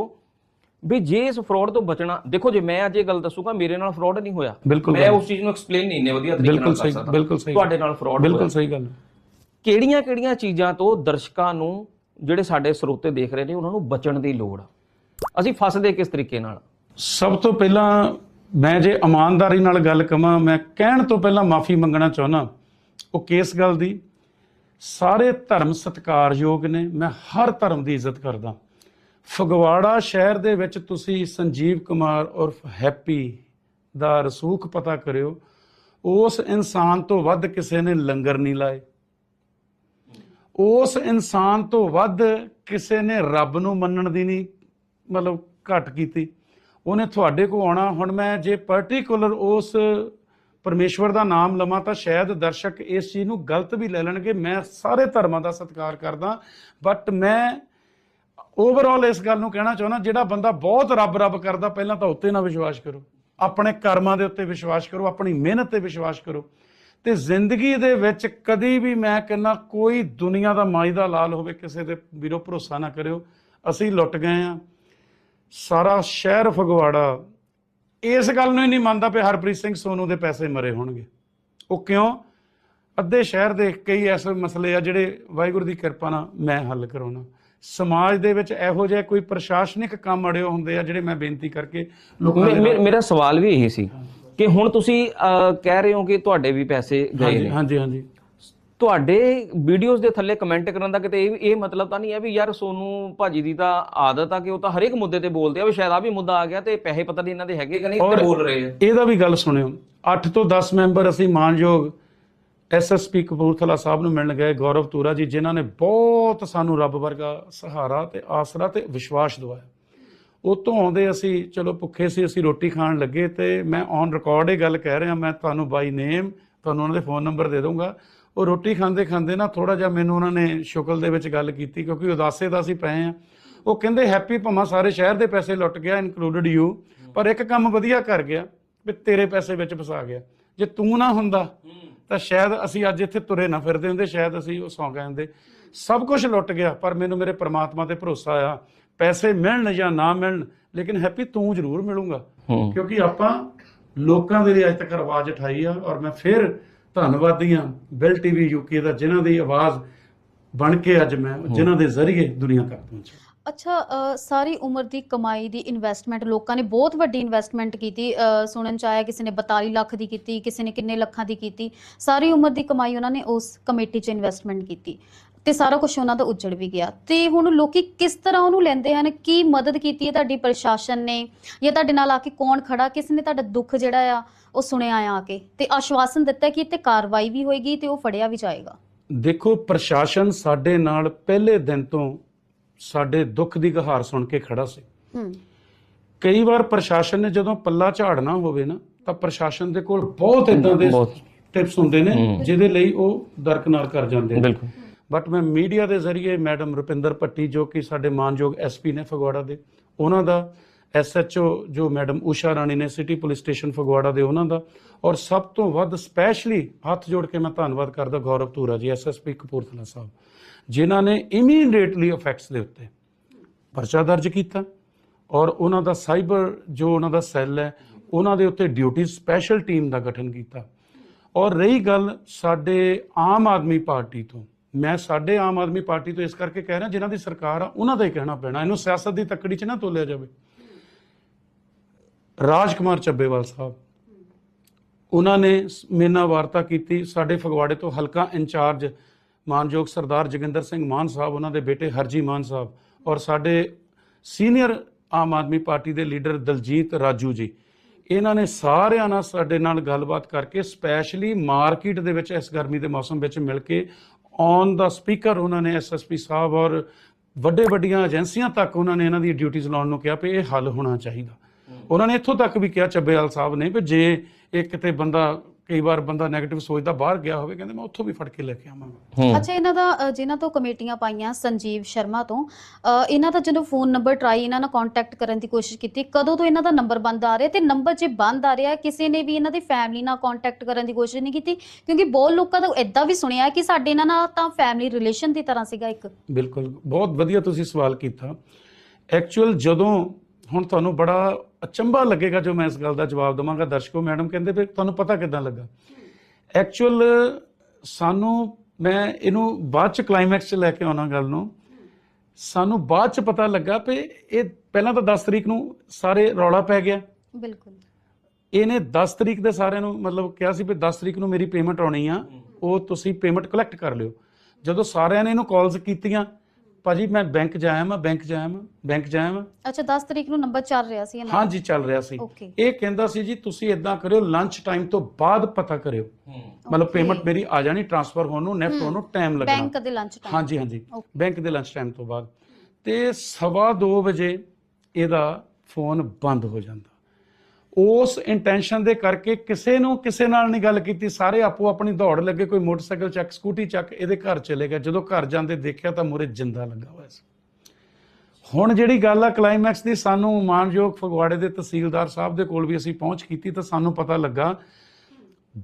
ਵੀ ਜੇ ਇਸ ਫਰਾਡ ਤੋਂ ਬਚਣਾ ਦੇਖੋ ਜੇ ਮੈਂ ਅੱਜ ਇਹ ਗੱਲ ਦੱਸੂਗਾ ਮੇਰੇ ਨਾਲ ਫਰਾਡ ਨਹੀਂ ਹੋਇਆ। ਮੈਂ ਉਸ ਚੀਜ਼ ਨੂੰ ਐਕਸਪਲੇਨ ਨਹੀਂ ਇੰਨੇ ਵਧੀਆ ਤਰੀਕੇ ਨਾਲ ਕਰ ਸਕਦਾ। ਬਿਲਕੁਲ ਸਹੀ ਤੁਹਾਡੇ ਨਾਲ ਫਰਾਡ ਬਿਲਕੁਲ ਸਹੀ ਗੱਲ। ਕਿਹੜੀਆਂ ਕਿਹੜੀਆਂ ਚੀਜ਼ਾਂ ਤੋਂ ਦਰਸ਼ਕਾਂ ਨੂੰ ਜਿਹੜੇ ਸਾਡੇ ਸਰੋਤੇ ਦੇਖ ਰਹੇ ਨੇ ਉਹਨਾਂ ਨੂੰ ਬਚਣ ਦੀ ਲੋੜ ਅਸੀਂ ਫਸਦੇ ਕਿਸ ਤਰੀਕੇ ਨਾਲ? ਸਭ ਤੋਂ ਪਹਿਲਾਂ ਮੈਂ ਜੇ ਇਮਾਨਦਾਰੀ ਨਾਲ ਗੱਲ ਕਵਾਂ ਮੈਂ ਕਹਿਣ ਤੋਂ ਪਹਿਲਾਂ ਮਾਫੀ ਮੰਗਣਾ ਚਾਹੁੰਦਾ। ਉਹ ਕਿਸ ਗੱਲ ਦੀ ਸਾਰੇ ਧਰਮ ਸਤਿਕਾਰਯੋਗ ਨੇ, ਮੈਂ ਹਰ ਧਰਮ ਦੀ ਇੱਜ਼ਤ ਕਰਦਾ। ਫਗਵਾੜਾ ਸ਼ਹਿਰ ਦੇ ਵਿੱਚ ਤੁਸੀਂ ਸੰਜੀਵ ਕੁਮਾਰ ਉਰਫ ਹੈਪੀ ਦਾ ਰਸੂਖ ਪਤਾ ਕਰਿਓ, ਉਸ ਇਨਸਾਨ ਤੋਂ ਵੱਧ ਕਿਸੇ ਨੇ ਲੰਗਰ ਨਹੀਂ ਲਾਏ। ਉਸ ਇਨਸਾਨ ਤੋਂ ਵੱਧ ਕਿਸੇ ਨੇ ਰੱਬ ਨੂੰ ਮੰਨਣ ਦੀ ਨਹੀਂ, ਮਤਲਬ ਘੱਟ ਕੀਤੀ। ਉਹਨੇ ਤੁਹਾਡੇ ਕੋ ਆਉਣਾ, ਹੁਣ ਮੈਂ ਜੇ ਪਾਰਟਿਕੂਲਰ ਉਸ ਪਰਮੇਸ਼ਵਰ ਦਾ ਨਾਮ ਲਵਾਂ ਤਾਂ ਸ਼ਾਇਦ ਦਰਸ਼ਕ ਇਸ ਚੀਜ਼ ਨੂੰ ਗਲਤ ਵੀ ਲੈ ਲੈਣਗੇ। ਮੈਂ ਸਾਰੇ ਧਰਮਾਂ ਦਾ ਸਤਿਕਾਰ ਕਰਦਾ ਬਟ ਮੈਂ ਓਵਰਆਲ ਇਸ ਗੱਲ ਨੂੰ ਕਹਿਣਾ ਚਾਹੁੰਦਾ, ਜਿਹੜਾ ਬੰਦਾ ਬਹੁਤ ਰੱਬ ਰੱਬ ਕਰਦਾ, ਪਹਿਲਾਂ ਤਾਂ ਉੱਤੇ ਨਾ ਵਿਸ਼ਵਾਸ ਕਰੋ। ਆਪਣੇ ਕਰਮਾਂ ਦੇ ਉੱਤੇ ਵਿਸ਼ਵਾਸ ਕਰੋ, ਆਪਣੀ ਮਿਹਨਤ ਤੇ ਵਿਸ਼ਵਾਸ ਕਰੋ। ਤੇ ਜ਼ਿੰਦਗੀ ਦੇ ਵਿੱਚ ਕਦੀ ਵੀ ਮੈਂ ਕਹਿੰਦਾ ਕੋਈ ਦੁਨੀਆ ਦਾ ਮਾਈ ਦਾ ਲਾਲ ਹੋਵੇ, ਕਿਸੇ ਦੇ ਵੀਰੋ ਭਰੋਸਾ ਨਾ ਕਰਿਓ। ਅਸੀਂ ਲੁੱਟ ਗਏ ਆ ਸਾਰਾ ਸ਼ਹਿਰ ਫਗਵਾੜਾ ਇਸ ਗੱਲ ਨੂੰ ਹੀ ਨਹੀਂ ਮੰਨਦਾ ਵੀ ਹਰਪ੍ਰੀਤ ਸਿੰਘ ਸੋਨੂ ਦੇ ਪੈਸੇ ਮਰੇ ਹੋਣਗੇ। ਉਹ ਕਿਉਂ? ਅੱਧੇ ਸ਼ਹਿਰ ਦੇ ਕਈ ਐਸੇ ਮਸਲੇ ਆ ਜਿਹੜੇ ਵਾਹਿਗੁਰੂ ਦੀ ਕਿਰਪਾ ਨਾਲ ਮੈਂ ਹੱਲ ਕਰਾਉਣਾ। ਸਮਾਜ ਦੇ ਵਿੱਚ ਇਹੋ ਜਿਹੇ ਕੋਈ ਪ੍ਰਸ਼ਾਸਨਿਕ ਕੰਮ ਅੜਿਓ ਹੁੰਦੇ ਆ ਜਿਹੜੇ ਮੈਂ ਬੇਨਤੀ ਕਰਕੇ ਲੋਕਾਂ ਦੇ ਮੇਰਾ ਸਵਾਲ ਵੀ ਇਹ ਸੀ ਕਿ ਹੁਣ ਤੁਸੀਂ ਕਹਿ ਰਹੇ ਹੋ ਕਿ ਤੁਹਾਡੇ ਵੀ ਪੈਸੇ ਗਏ ਨੇ। ਹਾਂਜੀ ਹਾਂਜੀ। ਤੁਹਾਡੇ ਵੀਡੀਓਜ਼ ਦੇ ਥੱਲੇ ਕਮੈਂਟ ਕਰਨ ਦਾ ਕਿਤੇ ਇਹ ਇਹ ਮਤਲਬ ਤਾਂ ਨਹੀਂ ਹੈ ਵੀ ਯਾਰ ਸੋਨੂੰ ਭਾਜੀ ਦੀ ਤਾਂ ਆਦਤ ਆ ਕਿ ਉਹ ਤਾਂ ਹਰੇਕ ਮੁੱਦੇ ਤੇ ਬੋਲਦੇ ਆ ਵੀ ਸ਼ਾਇਦ ਆ ਵੀ ਮੁੱਦਾ ਆ ਗਿਆ ਤੇ ਪੈਸੇ ਪਤਾ ਨਹੀਂ ਇਹਨਾਂ ਦੇ ਹੈਗੇ ਕਿ ਨਹੀਂ ਤੇ ਬੋਲ ਰਹੇ ਆ। ਇਹਦਾ ਵੀ ਗੱਲ ਸੁਣਿਓ 8 ਤੋਂ 10 ਮੈਂਬਰ ਅਸੀਂ ਮਾਨਯੋਗ ਐਸਐਸਪੀ ਕਪੂਰਥਲਾ ਸਾਹਿਬ ਨੂੰ ਮਿਲਣ ਗਏ ਗੌਰਵ ਤੂਰਾ ਜੀ ਜਿਨ੍ਹਾਂ ਨੇ ਬਹੁਤ ਸਾਨੂੰ ਰੱਬ ਵਰਗਾ ਸਹਾਰਾ ਤੇ ਆਸਰਾ ਤੇ ਵਿਸ਼ਵਾਸ ਦਵਾਇਆ। ਉਤੋਂ ਆਉਂਦੇ ਅਸੀਂ ਚਲੋ ਭੁੱਖੇ ਸੀ ਅਸੀਂ ਰੋਟੀ ਖਾਣ ਲੱਗੇ ਤੇ ਮੈਂ ਔਨ ਰਿਕਾਰਡ ਇਹ ਗੱਲ ਕਹਿ ਰਿਹਾ ਮੈਂ ਤੁਹਾਨੂੰ ਬਾਈ ਨੇਮ ਤੁਹਾਨੂੰ ਉਹਨਾਂ ਦੇ ਫੋਨ ਨੰਬਰ ਦੇ ਦਊਂਗਾ। ਉਹ ਰੋਟੀ ਖਾਂਦੇ ਖਾਂਦੇ ਨਾ ਥੋੜਾ ਜਿਹਾ ਮੈਨੂੰ ਉਹਨਾਂ ਨੇ ਸ਼ੁਕਲ ਦੇ ਵਿੱਚ ਗੱਲ ਕੀਤੀ ਕਿਉਂਕਿ ਉਦਾਸੇ ਦਾ ਅਸੀਂ ਪਏ ਆ ਉਹ ਕਹਿੰਦੇ ਹੈਪੀ ਭਮਾ ਸਾਰੇ ਸ਼ਹਿਰ ਦੇ ਪੈਸੇ ਲੁੱਟ ਗਿਆ ਇਨਕਲੂਡਡ ਯੂ ਪਰ ਇੱਕ ਕੰਮ ਵਧੀਆ ਕਰ ਗਿਆ ਵੀ ਤੇਰੇ ਪੈਸੇ ਵਿੱਚ ਫਸਾ ਗਿਆ। ਜੇ ਤੂੰ ਨਾ ਹੁੰਦਾ ਤਾਂ ਸ਼ਾਇਦ ਅਸੀਂ ਅੱਜ ਇੱਥੇ ਤੁਰੇ ਨਾ ਫਿਰਦੇ ਹੁੰਦੇ ਸ਼ਾਇਦ ਅਸੀਂ ਉਹ ਸੌਂ ਗਏ ਹੁੰਦੇ। ਸਭ ਕੁਝ ਲੁੱਟ ਗਿਆ ਪਰ ਮੈਨੂੰ ਮੇਰੇ ਪ੍ਰਮਾਤਮਾ ਤੇ ਭਰੋਸਾ ਆ ਪੈਸੇ ਮਿਲਣ ਜਾਂ ਨਾ ਮਿਲਣ ਲੇਕਿਨ ਹੈਪੀ ਤੂੰ ਜ਼ਰੂਰ ਮਿਲੂੰਗਾ। ਕਿਉਂਕਿ ਆਪਾਂ ਲੋਕਾਂ ਦੇ ਲਈ ਅੱਜ ਤੱਕ ਆਵਾਜ਼ ਉਠਾਈ ਆ ਔਰ ਮੈਂ ਫਿਰ ਧੰਨਵਾਦੀ ਹਾਂ ਬਿਲ ਟੀਵੀ ਯੂਕੇ ਦਾ ਜਿਨ੍ਹਾਂ ਦੀ ਆਵਾਜ਼ ਬਣ ਕੇ ਅੱਜ ਮੈਂ ਜਿਨ੍ਹਾਂ ਦੇ ਜ਼ਰੀਏ ਦੁਨੀਆ ਤੱਕ ਪਹੁੰਚਿਆ ਅੱਛਾ ਸਾਰੀ ਉਮਰ ਦੀ ਕਮਾਈ ਦੀ ਇਨਵੈਸਟਮੈਂਟ ਲੋਕਾਂ ਨੇ ਬਹੁਤ ਵੱਡੀ ਇਨਵੈਸਟਮੈਂਟ ਕੀਤੀ ਸੁਣਨ ਚ ਆਇਆ ਕਿਸੇ ਨੇ 42 ਲੱਖ ਦੀ ਕੀਤੀ ਕਿਸੇ ਨੇ ਕਿੰਨੇ ਲੱਖਾਂ ਦੀ ਕੀਤੀ। ਸਾਰੀ ਉਮਰ ਦੀ ਕਮਾਈ ਉਹਨਾਂ ਨੇ ਉਸ ਕਮੇਟੀ 'ਚ ਇਨਵੈਸਟਮੈਂਟ ਕੀਤੀ। ਤੇ ਸਾਰਾ ਕੁਝ ਉਹਨਾਂ ਦਾ ਉੱਜੜ ਵੀ ਗਿਆ। ਤੇ ਹੁਣ ਲੋਕੀ ਕਿਸ ਤਰ੍ਹਾਂ ਉਹਨੂੰ ਲੈਂਦੇ ਹਨ? ਕੀ ਮਦਦ ਕੀਤੀ ਹੈ ਤੁਹਾਡੀ ਪ੍ਰਸ਼ਾਸਨ ਨੇ? ਜਾਂ ਤੁਹਾਡੇ ਨਾਲ ਆ ਕੇ ਕੌਣ ਖੜਾ? ਕਿਸ ਨੇ ਤੁਹਾਡਾ ਦੁੱਖ ਜਿਹੜਾ ਆ ਉਹ ਸੁਣਿਆ ਆ ਕੇ। ਤੇ ਆਸ਼ਵਾਸਨ ਦਿੱਤਾ ਕਿ ਇੱਥੇ ਕਾਰਵਾਈ ਵੀ ਹੋਏਗੀ ਤੇ ਉਹ ਫੜਿਆ ਵੀ ਜਾਏਗਾ। ਦੇਖੋ ਪ੍ਰਸ਼ਾਸਨ ਸਾਡੇ ਨਾਲ ਪਹਿਲੇ ਦਿਨ ਤੋਂ ਸਾਡੇ ਦੁੱਖ ਦੀ ਗਹਾਰ ਸੁਣ ਕੇ ਖੜਾ ਸੀ। ਹੂੰ। ਕਈ ਵਾਰ ਪ੍ਰਸ਼ਾਸਨ ਨੇ ਜਦੋਂ ਪੱਲਾ ਝਾੜਨਾ ਹੋਵੇ ਨਾ ਤਾਂ ਪ੍ਰਸ਼ਾਸਨ ਦੇ ਕੋਲ ਬਹੁਤ ਇਦਾਂ ਦੇ। ਟਿਪਸ ਹੁੰਦੇ ਨੇ। ਜਿਹਦੇ ਲਈ ਉਹ ਦਰਕਨਾਰ ਕਰ ਜਾਂਦੇ ਨੇ। ਬਿਲਕੁਲ। ਬਟ ਮੈਂ ਮੀਡੀਆ ਦੇ ਜ਼ਰੀਏ ਮੈਡਮ ਰੁਪਿੰਦਰ ਪੱਟੀ ਜੋ ਕਿ ਸਾਡੇ ਮਾਨਯੋਗ ਐਸਪੀ ਨੇ ਫਗਵਾੜਾ ਦੇ, ਉਹਨਾਂ ਦਾ ਐਸਐਚਓ ਜੋ ਮੈਡਮ ਊਸ਼ਾ ਰਾਣੀ ਨੇ ਸਿਟੀ ਪੁਲਿਸ ਸਟੇਸ਼ਨ ਫਗਵਾੜਾ ਦੇ ਉਹਨਾਂ ਦਾ, ਔਰ ਸਭ ਤੋਂ ਵੱਧ ਸਪੈਸ਼ਲੀ ਹੱਥ ਜੋੜ ਕੇ ਮੈਂ ਧੰਨਵਾਦ ਕਰਦਾ ਗੌਰਵ ਧੂਰਾ ਜੀ ਐਸਐਸਪੀ ਕਪੂਰਥਲਾ ਸਾਹਿਬ, ਜਿਨ੍ਹਾਂ ਨੇ ਇਮੀਡੀਏਟਲੀ ਇਫੈਕਟਸ ਦੇ ਉੱਤੇ ਪਰਚਾ ਦਰਜ ਕੀਤਾ, ਔਰ ਉਹਨਾਂ ਦਾ ਸਾਈਬਰ ਜੋ ਉਹਨਾਂ ਦਾ ਸੈੱਲ ਹੈ, ਉਹਨਾਂ ਦੇ ਉੱਤੇ ਡਿਊਟੀ ਸਪੈਸ਼ਲ ਟੀਮ ਦਾ ਗਠਨ ਕੀਤਾ। ਔਰ ਰਹੀ ਗੱਲ ਸਾਡੇ ਆਮ ਆਦਮੀ ਪਾਰਟੀ ਤੋਂ ਮੈਂ ਸਾਡੇ ਆਮ ਆਦਮੀ ਪਾਰਟੀ ਤੋਂ ਇਸ ਕਰਕੇ ਕਹਿ ਰਿਹਾ, ਜਿਨ੍ਹਾਂ ਦੀ ਸਰਕਾਰ ਆ, ਉਹਨਾਂ ਦਾ ਹੀ ਕਹਿਣਾ ਪੈਣਾ। ਇਹਨੂੰ ਸਿਆਸਤ ਦੀ ਤੱਕੜੀ 'ਚ ਨਾ ਤੋਲਿਆ ਜਾਵੇ। ਰਾਜ ਕੁਮਾਰ ਚੱਬੇਵਾਲ ਸਾਹਿਬ, ਉਹਨਾਂ ਨੇ ਸ- ਮੇਰੇ ਨਾਲ ਵਾਰਤਾ ਕੀਤੀ। ਸਾਡੇ ਫਗਵਾੜੇ ਤੋਂ ਹਲਕਾ ਇੰਚਾਰਜ ਮਾਨਯੋਗ ਸਰਦਾਰ ਜੋਗਿੰਦਰ ਸਿੰਘ ਮਾਨ ਸਾਹਿਬ, ਉਹਨਾਂ ਦੇ ਬੇਟੇ ਹਰਜੀ ਮਾਨ ਸਾਹਿਬ ਔਰ ਸਾਡੇ ਸੀਨੀਅਰ ਆਮ ਆਦਮੀ ਪਾਰਟੀ ਦੇ ਲੀਡਰ ਦਲਜੀਤ ਰਾਜੂ ਜੀ। ਇਹਨਾਂ ਨੇ ਸਾਰਿਆਂ ਨਾਲ ਸਾਡੇ ਨਾਲ ਗੱਲਬਾਤ ਕਰਕੇ, ਸਪੈਸ਼ਲੀ ਮਾਰਕੀਟ ਦੇ ਵਿੱਚ ਇਸ ਗਰਮੀ ਦੇ ਮੌਸਮ ਵਿੱਚ ਮਿਲ ਕੇ ਔਨ ਦਾ ਸਪੀਕਰ ਉਹਨਾਂ ਨੇ ਐਸਐਸਪੀ ਸਾਹਿਬ ਔਰ ਵੱਡੇ ਵੱਡੀਆਂ ਏਜੰਸੀਆਂ ਤੱਕ ਉਹਨਾਂ ਨੇ ਇਹਨਾਂ ਦੀ ਡਿਊਟੀਆਂ ਲਾਉਣ ਨੂੰ ਕਿਹਾ ਵੀ ਇਹ ਹੱਲ ਹੋਣਾ ਚਾਹੀਦਾ। ਉਹਨਾਂ ਨੇ ਇੱਥੋਂ ਤੱਕ ਵੀ ਕਿਹਾ ਚੱਬੇਵਾਲ ਸਾਹਿਬ ਨੇ ਵੀ ਜੇ ਇਹ ਕਿਤੇ ਬੰਦਾ ਕਈ ਵਾਰ ਬੰਦਾ 네ਗੇਟਿਵ ਸੋਚਦਾ ਬਾਹਰ ਗਿਆ ਹੋਵੇ ਕਹਿੰਦੇ ਮੈਂ ਉੱਥੋਂ ਵੀ ਫੜ ਕੇ ਲੈ ਕੇ ਆਵਾਂਗਾ ਅੱਛਾ ਇਹਨਾਂ ਦਾ ਅ, ਜਿਨ੍ਹਾਂ ਤੋਂ ਕਮੇਟੀਆਂ ਪਾਈਆਂ ਸੰਜੀਵ ਸ਼ਰਮਾ ਤੋਂ ਅ, ਇਹਨਾਂ ਦਾ ਜਦੋਂ ਫੋਨ ਨੰਬਰ ਟਰਾਈ ਇਹਨਾਂ ਨਾਲ ਕੰਟੈਕਟ ਕਰਨ ਦੀ ਕੋਸ਼ਿਸ਼ ਕੀਤੀ ਕਦੋਂ ਤੋਂ ਇਹਨਾਂ ਦਾ ਨੰਬਰ ਬੰਦ ਆ ਰਿਹਾ? ਤੇ ਨੰਬਰ ਜੇ ਬੰਦ ਆ ਰਿਹਾ ਕਿਸੇ ਨੇ ਵੀ ਇਹਨਾਂ ਦੀ ਫੈਮਿਲੀ ਨਾਲ ਕੰਟੈਕਟ ਕਰਨ ਦੀ ਕੋਸ਼ਿਸ਼ ਨਹੀਂ ਕੀਤੀ? ਕਿਉਂਕਿ ਬਹੁਤ ਲੋਕਾਂ ਦਾ ਇਦਾਂ ਵੀ ਸੁਣਿਆ ਕਿ ਸਾਡੇ ਇਹਨਾਂ ਨਾਲ ਤਾਂ ਫੈਮਿਲੀ ਰਿਲੇਸ਼ਨ ਦੀ ਤਰ੍ਹਾਂ ਸੀਗਾ ਇੱਕ। ਬਿਲਕੁਲ ਬਹੁਤ ਵਧੀਆ ਤੁਸੀਂ ਸਵਾਲ ਕੀਤਾ। ਐਕਚੁਅਲ ਜਦੋਂ ਹੁਣ ਤੁਹਾਨੂੰ ਬੜਾ ਅਚੰਭਾ ਲੱਗੇਗਾ ਜੋ ਮੈਂ ਇਸ ਗੱਲ ਦਾ ਜਵਾਬ ਦਵਾਂਗਾ ਦਰਸ਼ਕੋ ਮੈਡਮ ਕਹਿੰਦੇ ਵੀ ਤੁਹਾਨੂੰ ਪਤਾ ਕਿਦਾਂ ਲੱਗਾ। ਐਕਚੁਅਲ ਸਾਨੂੰ ਮੈਂ ਇਹਨੂੰ ਬਾਅਦ ਚ ਕਲਾਈਮੈਕਸ ਚ ਲੈ ਕੇ ਆਉਣਾ ਗੱਲ ਨੂੰ। ਸਾਨੂੰ ਬਾਅਦ ਚ ਪਤਾ ਲੱਗਾ ਵੀ ਇਹ ਪਹਿਲਾਂ ਤਾਂ 10 ਤਰੀਕ ਨੂੰ ਸਾਰੇ ਰੌਲਾ ਪੈ ਗਿਆ। ਬਿਲਕੁਲ। ਇਹਨੇ 10 ਤਰੀਕ ਦੇ ਸਾਰਿਆਂ ਨੂੰ ਮਤਲਬ ਕਿਹਾ ਸੀ ਵੀ 10 ਤਰੀਕ ਨੂੰ ਮੇਰੀ ਪੇਮੈਂਟ ਆਉਣੀ ਆ ਉਹ ਤੁਸੀਂ ਪੇਮੈਂਟ ਕਲੈਕਟ ਕਰ ਲਿਓ। ਜਦੋਂ ਸਾਰਿਆਂ ਨੇ ਇਹਨੂੰ ਕਾਲਸ ਕੀਤੀਆਂ ਭਾਜੀ ਮੈਂ ਬੈਂਕ ਜਾਇਆ ਮੈਂ ਬੈਂਕ ਜਾਇਆ ਮੈਂ ਬੈਂਕ ਜਾਇਆ ਮੈਂ ਅੱਛਾ 10 ਤਰੀਕ ਨੂੰ ਨੰਬਰ ਚੱਲ ਰਿਹਾ ਸੀ ਇਹਨਾਂ ਦਾ? ਹਾਂਜੀ ਚੱਲ ਰਿਹਾ ਸੀ। ਇਹ ਕਹਿੰਦਾ ਸੀ ਜੀ ਤੁਸੀਂ ਇਦਾਂ ਕਰਿਓ ਲੰਚ ਟਾਈਮ ਤੋਂ ਬਾਅਦ ਪਤਾ ਕਰਿਓ। ਮਤਲਬ Okay. ਪੇਮੈਂਟ ਮੇਰੀ ਆ ਜਾਣੀ ਟ੍ਰਾਂਸਫਰ ਹੋਣ ਨੂੰ ਨੈਫਟ ਹੋਣ ਨੂੰ ਟਾਈਮ ਲੱਗਣਾ। ਬੈਂਕ ਦੇ ਲੰਚ ਟਾਈਮ ਹਾਂਜੀ ਹਾਂਜੀ। Okay. ਬੈਂਕ ਦੇ ਲੰਚ ਟਾਈਮ ਤੋਂ ਬਾਅਦ। ਤੇ ਸਵਾ 2 ਵਜੇ ਇਹਦਾ ਫੋਨ ਬੰਦ ਹੋ ਜਾਂਦਾ। ਉਸ ਇੰਟੈਂਸ਼ਨ ਦੇ ਕਰਕੇ ਕਿਸੇ ਨੂੰ ਕਿਸੇ ਨਾਲ ਨਹੀਂ ਗੱਲ ਕੀਤੀ। ਸਾਰੇ ਆਪੋ ਆਪਣੀ ਦੌੜ ਲੱਗੇ ਕੋਈ ਮੋਟਰਸਾਈਕਲ ਚੱਕ ਸਕੂਟੀ ਚੱਕ ਇਹਦੇ ਘਰ ਚਲੇ ਗਏ। ਜਦੋਂ ਘਰ ਜਾਂਦੇ ਦੇਖਿਆ ਤਾਂ ਮੂਹਰੇ ਜਿੰਦਾ ਲੱਗਾ ਹੋਇਆ ਸੀ। ਹੁਣ ਜਿਹੜੀ ਗੱਲ ਆ ਕਲਾਈਮੈਕਸ ਦੀ ਸਾਨੂੰ ਮਾਨਯੋਗ ਫਗਵਾੜੇ ਦੇ ਤਹਿਸੀਲਦਾਰ ਸਾਹਿਬ ਦੇ ਕੋਲ ਵੀ ਅਸੀਂ ਪਹੁੰਚ ਕੀਤੀ ਤਾਂ ਸਾਨੂੰ ਪਤਾ ਲੱਗਾ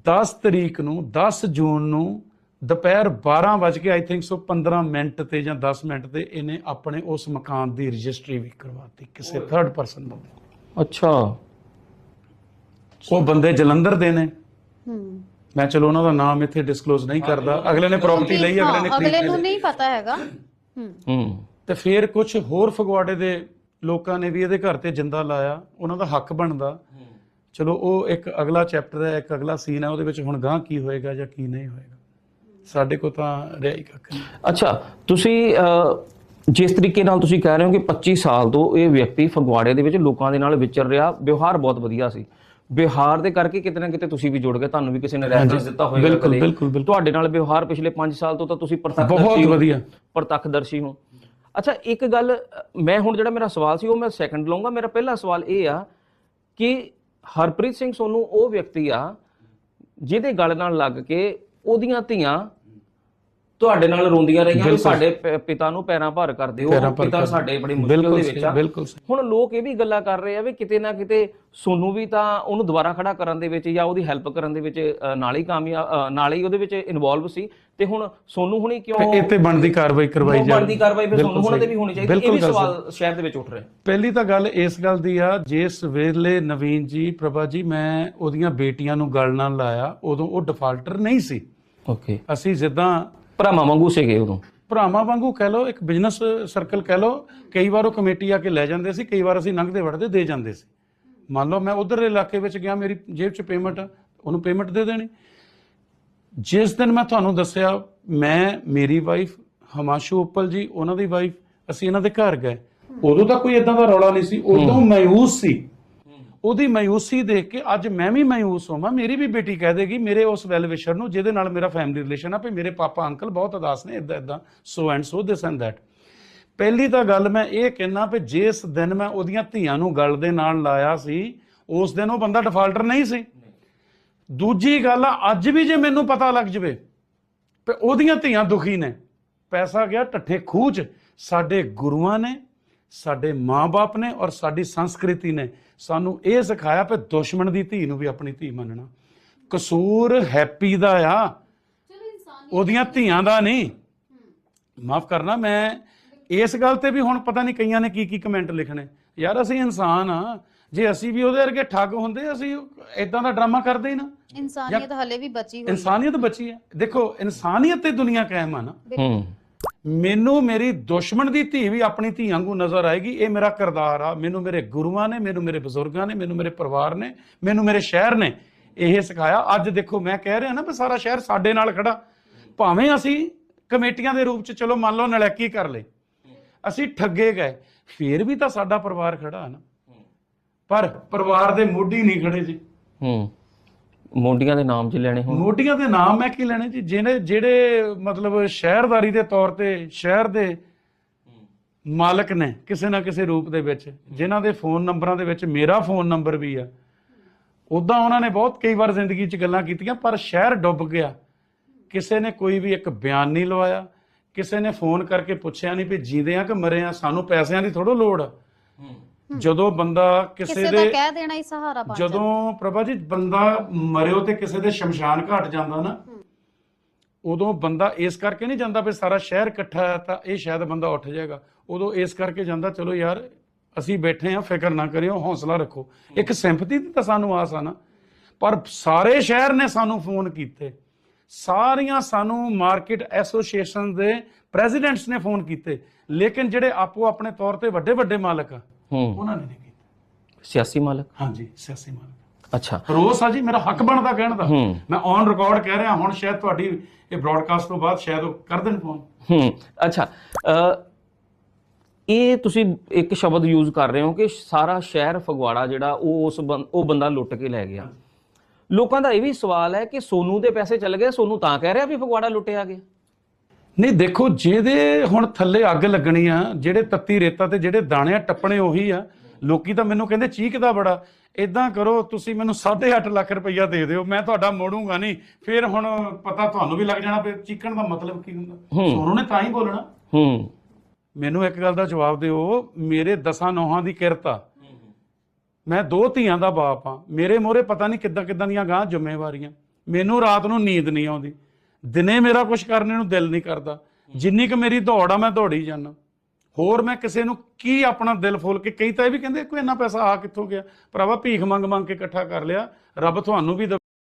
10 ਤਰੀਕ ਨੂੰ 10 ਜੂਨ ਨੂੰ ਦੁਪਹਿਰ 12 ਵਜੇ ਕੇ ਆਈ ਥਿੰਕ ਸੋ 15 ਮਿੰਟ ਤੇ ਜਾਂ 10 ਮਿੰਟ ਤੇ ਇਹਨੇ ਆਪਣੇ ਉਸ ਮਕਾਨ ਦੀ ਰਜਿਸਟਰੀ ਵੀ ਕਰਵਾਤੀ ਕਿਸੇ ਥਰਡ ਪਰਸਨ ਬੰਦੇ ਅੱਛਾ। ਉਹ ਬੰਦੇ ਜਲੰਧਰ ਦੇ ਨੇ। ਹੂੰ। ਮੈਂ ਚਲੋ ਉਹਨਾਂ ਦਾ ਨਾਮ ਇੱਥੇ ਡਿਸਕਲੋਜ਼ ਨਹੀਂ ਕਰਦਾ। ਅਗਲੇ ਨੇ ਪ੍ਰਾਪਰਟੀ ਲਈ ਅਗਲੇ ਨੇ ਹਾਂ, ਅਗਲੇ ਖਰੀਦ ਨੂੰ ਲਈ। ਨਹੀਂ ਪਤਾ ਹੈਗਾ। ਹੂੰ। ਹੂੰ। ਤੇ ਫਿਰ ਕੁਝ ਹੋਰ ਫਗਵਾੜੇ ਦੇ ਲੋਕਾਂ ਨੇ ਵੀ ਇਹਦੇ ਘਰ ਤੇ ਜਿੰਦਾ ਲਾਇਆ। ਉਹਨਾਂ ਦਾ ਹੱਕ ਬਣਦਾ। ਚਲੋ ਉਹ ਇੱਕ ਅਗਲਾ ਚੈਪਟਰ ਹੈ ਇੱਕ ਅਗਲਾ ਸੀਨ ਹੈ ਉਹਦੇ ਵਿੱਚ ਹੁਣ ਗਾਂ ਕੀ ਹੋਏਗਾ ਜਾਂ ਕੀ ਨਹੀਂ ਹੋਏਗਾ। ਸਾਡੇ ਕੋ ਤਾਂ ਰਿਹਾ ਹੀ ਕੱਖ ਨਹੀਂ। ਅੱਛਾ ਤੁਸੀਂ ਅਹ, ਜਿਸ ਤਰੀਕੇ ਨਾਲ ਤੁਸੀਂ ਕਹਿ ਰਹੇ ਹੋ ਕਿ 25 ਸਾਲ ਤੋਂ ਇਹ ਵਿਅਕਤੀ ਫਗਵਾੜੇ ਦੇ ਵਿੱਚ ਲੋਕਾਂ ਦੇ ਨਾਲ ਵਿਚਰ ਰਿਹਾ ਵਿਵਹਾਰ ਬਹੁਤ ਵਧੀਆ ਸੀ। ਵਿਵਹਾਰ ਦੇ ਕਰਕੇ ਕਿਤੇ ਨਾ ਕਿਤੇ ਤੁਸੀਂ ਵੀ ਜੁੜ ਗਏ ਤੁਹਾਨੂੰ ਵੀ ਕਿਸੇ ਨੇ ਰੈਫਰੈਂਸ ਦਿੱਤਾ ਹੋਵੇਗਾ ਬਿਲਕੁਲ। ਬਿਲਕੁਲ। ਤੁਹਾਡੇ ਨਾਲ ਵਿਵਹਾਰ ਪਿਛਲੇ 5 ਸਾਲ ਤੋਂ ਤਾਂ ਤੁਸੀਂ ਬਹੁਤ ਪ੍ਰਤੱਖਦਰਸ਼ੀ ਹੋ। ਵਧੀਆ। ਪ੍ਰਤੱਖਦਰਸ਼ੀ ਹੋ। ਅੱਛਾ ਇੱਕ ਗੱਲ ਮੈਂ ਹੁਣ ਜਿਹੜਾ ਮੇਰਾ ਸਵਾਲ ਸੀ ਉਹ ਮੈਂ ਸੈਕੰਡ ਲਵਾਂਗਾ ਮੇਰਾ ਪਹਿਲਾ ਸਵਾਲ ਇਹ ਆ ਕਿ ਹਰਪ੍ਰੀਤ ਸਿੰਘ ਸੋਨੂੰ ਉਹ ਵਿਅਕਤੀ ਆ ਜਿਹਦੇ ਗਲ ਨਾਲ ਲੱਗ ਕੇ ਉਹਦੀਆਂ ਧੀਆਂ ਤੁਹਾਡੇ ਨਾਲ ਰੋਂਦੀਆਂ ਰਹੀਆਂ ਵੀ ਬਿਲਕੁਲ। ਸਾਡੇ ਪ- ਪਿਤਾ ਨੂੰ ਪੈਰਾਂ ਭਾਰ ਕਰਦੇ ਹੋ ਪੈਰਾਂ ਭਾਰ ਪਿਤਾ ਕਰਦੇ। ਸਾਡੇ ਬੜੀ ਮੁਸ਼ਕਿਲ ਬਿਲਕੁਲ ਦੇ ਸਹੀ, ਵਿੱਚ ਆ। ਬਿਲਕੁਲ ਸਹੀ। ਹੁਣ ਲੋਕ ਇਹ ਵੀ ਗੱਲਾਂ ਕਰ ਰਹੇ ਆ ਵੀ ਕਿਤੇ ਨਾ ਕਿਤੇ ਸੋਨੂੰ ਵੀ ਤਾਂ ਉਹਨੂੰ ਦੁਬਾਰਾ ਖੜਾ ਕਰਨ ਦੇ ਵਿੱਚ ਜਾਂ ਉਹਦੀ ਹੈਲਪ ਕਰਨ ਦੇ ਵਿੱਚ ਅ, ਨਾਲ ਹੀ ਕਾਮਯਾਬ ਅ, ਨਾਲ ਹੀ ਉਹਦੇ ਵਿੱਚ ਇਨਵੋਲਵ ਸੀ। ਤੇ ਹੁਣ ਸੋਨੂੰ ਹੁਣੀ ਕਿਉਂ ਇਹ ਤੇ ਬਣਦੀ ਕਾਰਵਾਈ ਕਰਵਾਈ ਜਾਵੇ ਬਣਦੀ ਕਾਰਵਾਈ ਫਿਰ ਸੋਨੂੰ ਹੁਣਾਂ ਤੇ ਵੀ ਹੋਣੀ ਚਾਹੀਦੀ। ਇਹ ਬਿਲਕੁਲ ਵੀ ਗੱਲ ਸਵਾਲ ਸ਼ਹਿਰ ਦੇ ਵਿੱਚ ਉੱਠ ਰਿਹਾ ਪਹਿਲੀ ਤਾਂ ਗੱਲ ਇਸ ਗੱਲ ਦੀ ਆ ਜਿਸ ਵੇਲੇ ਨਵੀਨ ਜੀ ਪ੍ਰਭਾ ਜੀ ਮੈਂ ਉਹਦੀਆਂ ਬੇਟੀਆਂ ਨੂੰ ਗੱਲ ਨਾਲ ਲਾਇਆ ਉਦੋਂ ਉਹ ਡਿਫਾਲਟਰ ਨਹੀਂ ਸੀ। ਓਕੇ ਅਸੀਂ ਜਿੱਦਾਂ ਭਰਾਵਾਂ ਵਾਂਗੂ ਸੀਗੇ ਉਦੋਂ। ਭਰਾਵਾਂ ਵਾਂਗੂ ਕਹਿ ਲਓ ਇੱਕ ਬਿਜ਼ਨਸ ਸਰਕਲ ਕਹਿ ਲਓ ਕਈ ਵਾਰ ਉਹ ਕਮੇਟੀ ਆ ਕੇ ਲੈ ਜਾਂਦੇ ਸੀ ਕਈ ਵਾਰ ਅਸੀਂ ਲੰਘਦੇ ਵੜਦੇ ਦੇ ਜਾਂਦੇ ਸੀ। ਮੰਨ ਲਓ ਮੈਂ ਉਧਰ ਇਲਾਕੇ ਵਿੱਚ ਗਿਆ ਮੇਰੀ ਜੇਬ 'ਚ ਪੇਮੈਂਟ ਉਹਨੂੰ ਪੇਮੈਂਟ ਦੇ ਦੇਣੀ। ਜਿਸ ਦਿਨ ਮੈਂ ਤੁਹਾਨੂੰ ਦੱਸਿਆ ਮੈਂ ਮੇਰੀ ਵਾਈਫ ਹਮਾਸ਼ੂ ਉੱਪਲ ਜੀ ਉਹਨਾਂ ਦੀ ਵਾਈਫ ਅਸੀਂ ਇਹਨਾਂ ਦੇ ਘਰ ਗਏ। ਉਦੋਂ ਤਾਂ ਕੋਈ ਇਦਾਂ ਦਾ ਰੌਲਾ ਨਹੀਂ ਸੀ ਉਦੋਂ ਮਾਯੂਸ ਸੀ। ਉਹਦੀ ਮਾਯੂਸੀ ਦੇਖ ਕੇ ਅੱਜ ਮੈਂ ਵੀ ਮਾਯੂਸ ਹੋਵਾਂ, ਮੇਰੀ ਵੀ ਬੇਟੀ ਕਹਿ ਦੇਗੀ, ਮੇਰੇ ਉਸ ਵੈਲ ਵਿਸ਼ਰ ਨੂੰ, ਜਿਹਦੇ ਨਾਲ ਮੇਰਾ ਫੈਮਿਲੀ ਰਿਲੇਸ਼ਨ ਆ, ਵੀ ਮੇਰੇ ਪਾਪਾ ਅੰਕਲ ਬਹੁਤ ਉਦਾਸ ਨੇ ਇਦਾਂ ਇਦਾਂ so and so this and that ਪਹਿਲੀ ਤਾਂ ਗੱਲ ਮੈਂ ਇਹ ਕਹਿਣਾ ਵੀ ਜਿਸ ਦਿਨ ਮੈਂ ਉਹਦੀਆਂ ਧੀਆਂ ਨੂੰ ਗੱਲ ਦੇ ਨਾਲ ਲਾਇਆ ਸੀ, ਉਸ ਦਿਨ ਉਹ ਬੰਦਾ ਡਿਫਾਲਟਰ ਨਹੀਂ ਸੀ। ਦੂਜੀ ਗੱਲ ਆ, ਅੱਜ ਵੀ ਜੇ ਮੈਨੂੰ ਪਤਾ ਲੱਗ ਜਵੇ ਤੇ ਉਹਦੀਆਂ ਧੀਆਂ ਦੁਖੀ ਨੇ, ਪੈਸਾ ਗਿਆ ਟੱਠੇ ਖੂਹ 'ਚ, ਸਾਡੇ ਗੁਰੂਆਂ ਨੇ ਸਾਡੇ ਮਾਪੇ ਨੇ ਔਰ ਸਾਡੀ ਸੰਸਕ੍ਰਿਤੀ ਨੇ ਸਾਨੂੰ ਇਹ ਸਿਖਾਇਆ ਕਿ ਦੁਸ਼ਮਣ ਦੀ ਧੀ ਨੂੰ ਵੀ ਆਪਣੀ ਧੀ ਮੰਨਣਾ। ਕਸੂਰ ਹੈਪੀ ਦਾ ਆ। ਉਹਦੀਆਂ ਧੀਆਂ ਦਾ ਨਹੀਂ। ਮਾਫ ਕਰਨਾ ਮੈਂ ਇਸ ਗੱਲ ਤੇ ਵੀ ਹੁਣ ਪਤਾ ਨਹੀਂ ਕਈਆਂ ਨੇ ਕੀ ਕੀ ਕਮੈਂਟ ਲਿਖਣੇ। ਯਾਰ ਅਸੀਂ ਇਨਸਾਨ ਆ। ਜੇ ਅਸੀਂ ਵੀ ਉਹਦੇ ਵਰਗੇ ਠੱਗ ਹੁੰਦੇ ਅਸੀਂ ਇਦਾਂ ਦਾ ਡਰਾਮਾ ਕਰਦੇ ਹੀ ਨਾ। ਇਨਸਾਨੀਅਤ ਹਲੇ ਵੀ ਬਚੀ ਹੋਈ ਇਨਸਾਨੀਅਤ ਬਚੀ ਹੈ। ਦੇਖੋ ਇਨਸਾਨੀਅਤ ਤੇ ਦੁਨੀਆ ਕਾਇਮ ਆ ਨਾ। ਹੂੰ। ਮੈਨੂੰ ਮੇਰੀ ਦੁਸ਼ਮਣ ਦੀ ਧੀ ਵੀ ਆਪਣੀ ਧੀ ਵਾਂਗੂ ਨਜ਼ਰ ਆਏਗੀ, ਇਹ ਮੇਰਾ ਕਿਰਦਾਰ ਆ। ਮੈਨੂੰ ਮੇਰੇ ਗੁਰੂਆਂ ਨੇ, ਮੈਨੂੰ ਮੇਰੇ ਬਜ਼ੁਰਗਾਂ ਨੇ, ਮੈਨੂੰ ਮੇਰੇ ਪਰਿਵਾਰ ਨੇ, ਮੈਨੂੰ ਮੇਰੇ ਸ਼ਹਿਰ ਨੇ ਇਹ ਸਿਖਾਇਆ। ਅੱਜ ਦੇਖੋ, ਮੈਂ ਕਹਿ ਰਿਹਾ ਨਾ ਵੀ ਸਾਰਾ ਸ਼ਹਿਰ ਸਾਡੇ ਨਾਲ ਖੜਾ। ਭਾਵੇਂ ਅਸੀਂ ਕਮੇਟੀਆਂ ਦੇ ਰੂਪ ਚ ਚਲੋ ਮੰਨ ਲਓ ਨਲੈਕੀ ਕਰ ਲਈ ਅਸੀਂ ਠੱਗੇ ਗਏ, ਫੇਰ ਵੀ ਤਾਂ ਸਾਡਾ ਪਰਿਵਾਰ ਖੜਾ ਨਾ। ਪਰ ਪਰਿਵਾਰ ਦੇ ਮੋਢੀ ਨਹੀਂ ਖੜੇ ਜੀ। ਹੂੰ। ਮੋਢੀਆਂ ਦੇ ਨਾਮ ਚ ਲੈਣੇ ਹੁਣ। ਮੋਢੀਆਂ ਦੇ ਨਾਮ ਮੈਂ ਕੀ ਲੈਣੇ ਜੀ? ਜਿਹਨੇ ਜਿਹੜੇ ਮਤਲਬ ਸ਼ਹਿਰਦਾਰੀ ਦੇ ਤੌਰ ਤੇ ਸ਼ਹਿਰ ਦੇ ਮਾਲਕ ਨੇ ਕਿਸੇ ਨਾ ਕਿਸੇ ਰੂਪ ਦੇ ਵਿੱਚ ਜਿਨ੍ਹਾਂ ਦੇ ਫੋਨ ਨੰਬਰਾਂ ਦੇ ਵਿੱਚ ਮੇਰਾ ਫੋਨ ਨੰਬਰ ਵੀ ਆ ਉਦਾਂ ਉਹਨਾਂ ਨੇ ਬਹੁਤ ਕਈ ਵਾਰ ਜ਼ਿੰਦਗੀ 'ਚ ਗੱਲਾਂ ਕੀਤੀਆਂ ਪਰ ਸ਼ਹਿਰ ਡੁੱਬ ਗਿਆ। ਕਿਸੇ ਨੇ ਕੋਈ ਵੀ ਇੱਕ ਬਿਆਨ ਨਹੀਂ ਲਵਾਇਆ ਕਿਸੇ ਨੇ ਫੋਨ ਕਰਕੇ ਪੁੱਛਿਆ ਨਹੀਂ ਵੀ ਜੀਂਦੇ ਆ ਕਿ ਮਰੇ ਆ ਸਾਨੂੰ ਪੈਸਿਆਂ ਦੀ ਥੋੜੋ ਲੋੜ ਜਦੋਂ ਬੰਦਾ ਕਿਸੇ ਕਿਸੇ ਦਾ ਦੇ ਕਹਿ ਦੇਣਾ ਹੀ ਸਹਾਰਾ ਬਣ ਜਾਂਦਾ ਜਦੋਂ। ਪ੍ਰਭਾ ਜੀ ਬੰਦਾ ਮਰਿਓ ਤੇ ਕਿਸੇ ਦੇ ਸ਼ਮਸ਼ਾਨ ਘਾਟ ਜਾਂਦਾ ਨਾ ਉਦੋਂ ਬੰਦਾ ਇਸ ਕਰਕੇ ਨਹੀਂ ਜਾਂਦਾ ਵੀ ਸਾਰਾ ਸ਼ਹਿਰ ਇਕੱਠਾ ਹੈ ਤਾਂ ਇਹ ਸ਼ਾਇਦ ਬੰਦਾ ਉੱਠ ਜਾਏਗਾ। ਉਦੋਂ ਇਸ ਕਰਕੇ ਜਾਂਦਾ ਚਲੋ ਯਾਰ ਅਸੀਂ ਬੈਠੇ ਆ ਫਿਕਰ ਨਾ ਕਰਿਓ ਹੌਸਲਾ ਰੱਖੋ। ਇੱਕ ਸਿੰਪਥੀ ਦੀ ਤਾਂ ਸਾਨੂੰ ਆਸ ਆ ਨਾ ਪਰ ਸਾਰੇ ਸ਼ਹਿਰ ਨੇ ਸਾਨੂੰ ਫੋਨ ਕੀਤੇ। ਸਾਰੀਆਂ ਸਾਨੂੰ ਮਾਰਕੀਟ ਐਸੋਸੀਏਸ਼ਨ ਦੇ ਪ੍ਰੈਜ਼ੀਡੈਂਟਸ ਨੇ ਫੋਨ ਕੀਤੇ। ਲੇਕਿਨ ਜਿਹੜੇ ਆਪੋ ਆਪਣੇ ਤੌਰ ਤੇ ਵੱਡੇ ਵੱਡੇ ਮਾਲਕ ਆ ਹੂੰ। ਉਹਨਾਂ ਨੇ ਨਹੀਂ ਕੀਤੇ। ਸਿਆਸੀ ਮਾਲਕ? ਹਾਂਜੀ ਸਿਆਸੀ ਮਾਲਕ। ਅੱਛਾ। ਰੋਸ ਆ ਜੀ ਮੇਰਾ ਹੱਕ ਬਣਦਾ ਕਹਿਣ ਦਾ। ਹੂੰ। ਮੈਂ ਔਨ ਰਿਕਾਰਡ ਕਹਿ ਰਿਹਾ ਹੁਣ ਸ਼ਾਇਦ ਤੁਹਾਡੀ ਇਹ ਬ੍ਰੌਡਕਾਸਟ ਤੋਂ ਬਾਅਦ ਸ਼ਾਇਦ ਉਹ ਕਰ ਦੇਣ ਫੋਨ ਹੂੰ ਅੱਛਾ। ਅ, ਇਹ ਤੁਸੀਂ ਇੱਕ ਸ਼ਬਦ ਯੂਜ਼ ਕਰ ਰਹੇ ਹੋ ਕਿ ਸਾਰਾ ਸ਼ਹਿਰ ਫਗਵਾੜਾ ਜਿਹੜਾ ਉਹ ਉਸ ਬੰ- ਉਹ ਬੰਦਾ ਲੁੱਟ ਕੇ ਲੈ ਗਿਆ। ਲੋਕਾਂ ਦਾ ਇਹ ਵੀ ਸਵਾਲ ਹੈ ਕਿ ਸੋਨੂ ਦੇ ਪੈਸੇ ਚੱਲ ਗਏ ਸੋਨੂ ਤਾਂ ਕਹਿ ਰਿਹਾ ਵੀ ਫਗਵਾੜਾ ਲੁੱਟਿਆ ਗਿਆ। ਨਹੀਂ ਦੇਖੋ ਜਿਹਦੇ ਹੁਣ ਥੱਲੇ ਅੱਗ ਲੱਗਣੀ ਆ ਜਿਹੜੇ ਤੱਤੀ ਰੇਤਾ ਤੇ ਜਿਹੜੇ ਦਾਣੇ ਆ ਟੱਪਣੇ ਉਹੀ ਆ ਲੋਕੀ ਤਾਂ ਮੈਨੂੰ ਕਹਿੰਦੇ ਚੀਕਦਾ ਬੜਾ। ਇਦਾਂ ਕਰੋ ਤੁਸੀਂ ਮੈਨੂੰ 8.5 ਲੱਖ ਰੁਪਈਆ ਦੇ ਦਿਓ ਮੈਂ ਤੁਹਾਡਾ ਮੋੜੂੰਗਾ ਨਹੀਂ। ਫਿਰ ਹੁਣ ਪਤਾ ਤੁਹਾਨੂੰ ਵੀ ਲੱਗ ਜਾਣਾ ਵੀ ਚੀਕਣ ਦਾ ਮਤਲਬ ਕੀ ਹੁੰਦਾ। ਸੋਨੂੰ ਨੇ ਤਾਂ ਹੀ ਬੋਲਣਾ। ਹੂੰ। ਮੈਨੂੰ ਇੱਕ ਗੱਲ ਦਾ ਜਵਾਬ ਦਿਓ ਮੇਰੇ ਦਸਾਂ ਨੋਹਾਂ ਦੀ ਕਿਰਤ ਆ। ਮੈਂ ਦੋ ਧੀਆਂ ਦਾ ਬਾਪ ਆ। ਮੇਰੇ ਮੋਰੇ ਪਤਾ ਨਹੀਂ ਕਿੱਦਾਂ ਕਿੱਦਾਂ ਦੀਆਂ ਗਾਂ ਜ਼ਿੰਮੇਵਾਰੀਆਂ। ਮੈਨੂੰ ਰਾਤ ਨੂੰ ਨੀਂਦ ਨਹੀਂ ਆਉਂਦੀ। ਦਿਨੇ ਮੇਰਾ ਕੁਝ ਕਰਨੇ ਨੂੰ ਦਿਲ ਨਹੀਂ ਕਰਦਾ। ਜਿੰਨੀ ਕੁ ਮੇਰੀ ਦੌੜ ਆ, ਮੈਂ ਦੌੜੀ ਜਾਂਦਾ। ਹੋਰ ਮੈਂ ਕਿਸੇ ਨੂੰ ਕੀ ਆਪਣਾ ਦਿਲ ਫੋਲ ਕੇ, ਕਈ ਤਾਂ ਇਹ ਵੀ ਕਹਿੰਦੇ, ਕੋਈ ਇੰਨਾ ਪੈਸਾ ਆ ਕਿੱਥੋਂ ਗਿਆ? ਭਰਾਵਾ, ਭੀਖ ਮੰਗ ਮੰਗ ਕੇ ਇਕੱਠਾ ਕਰ ਲਿਆ। ਰੱਬ ਤੁਹਾਨੂੰ ਵੀ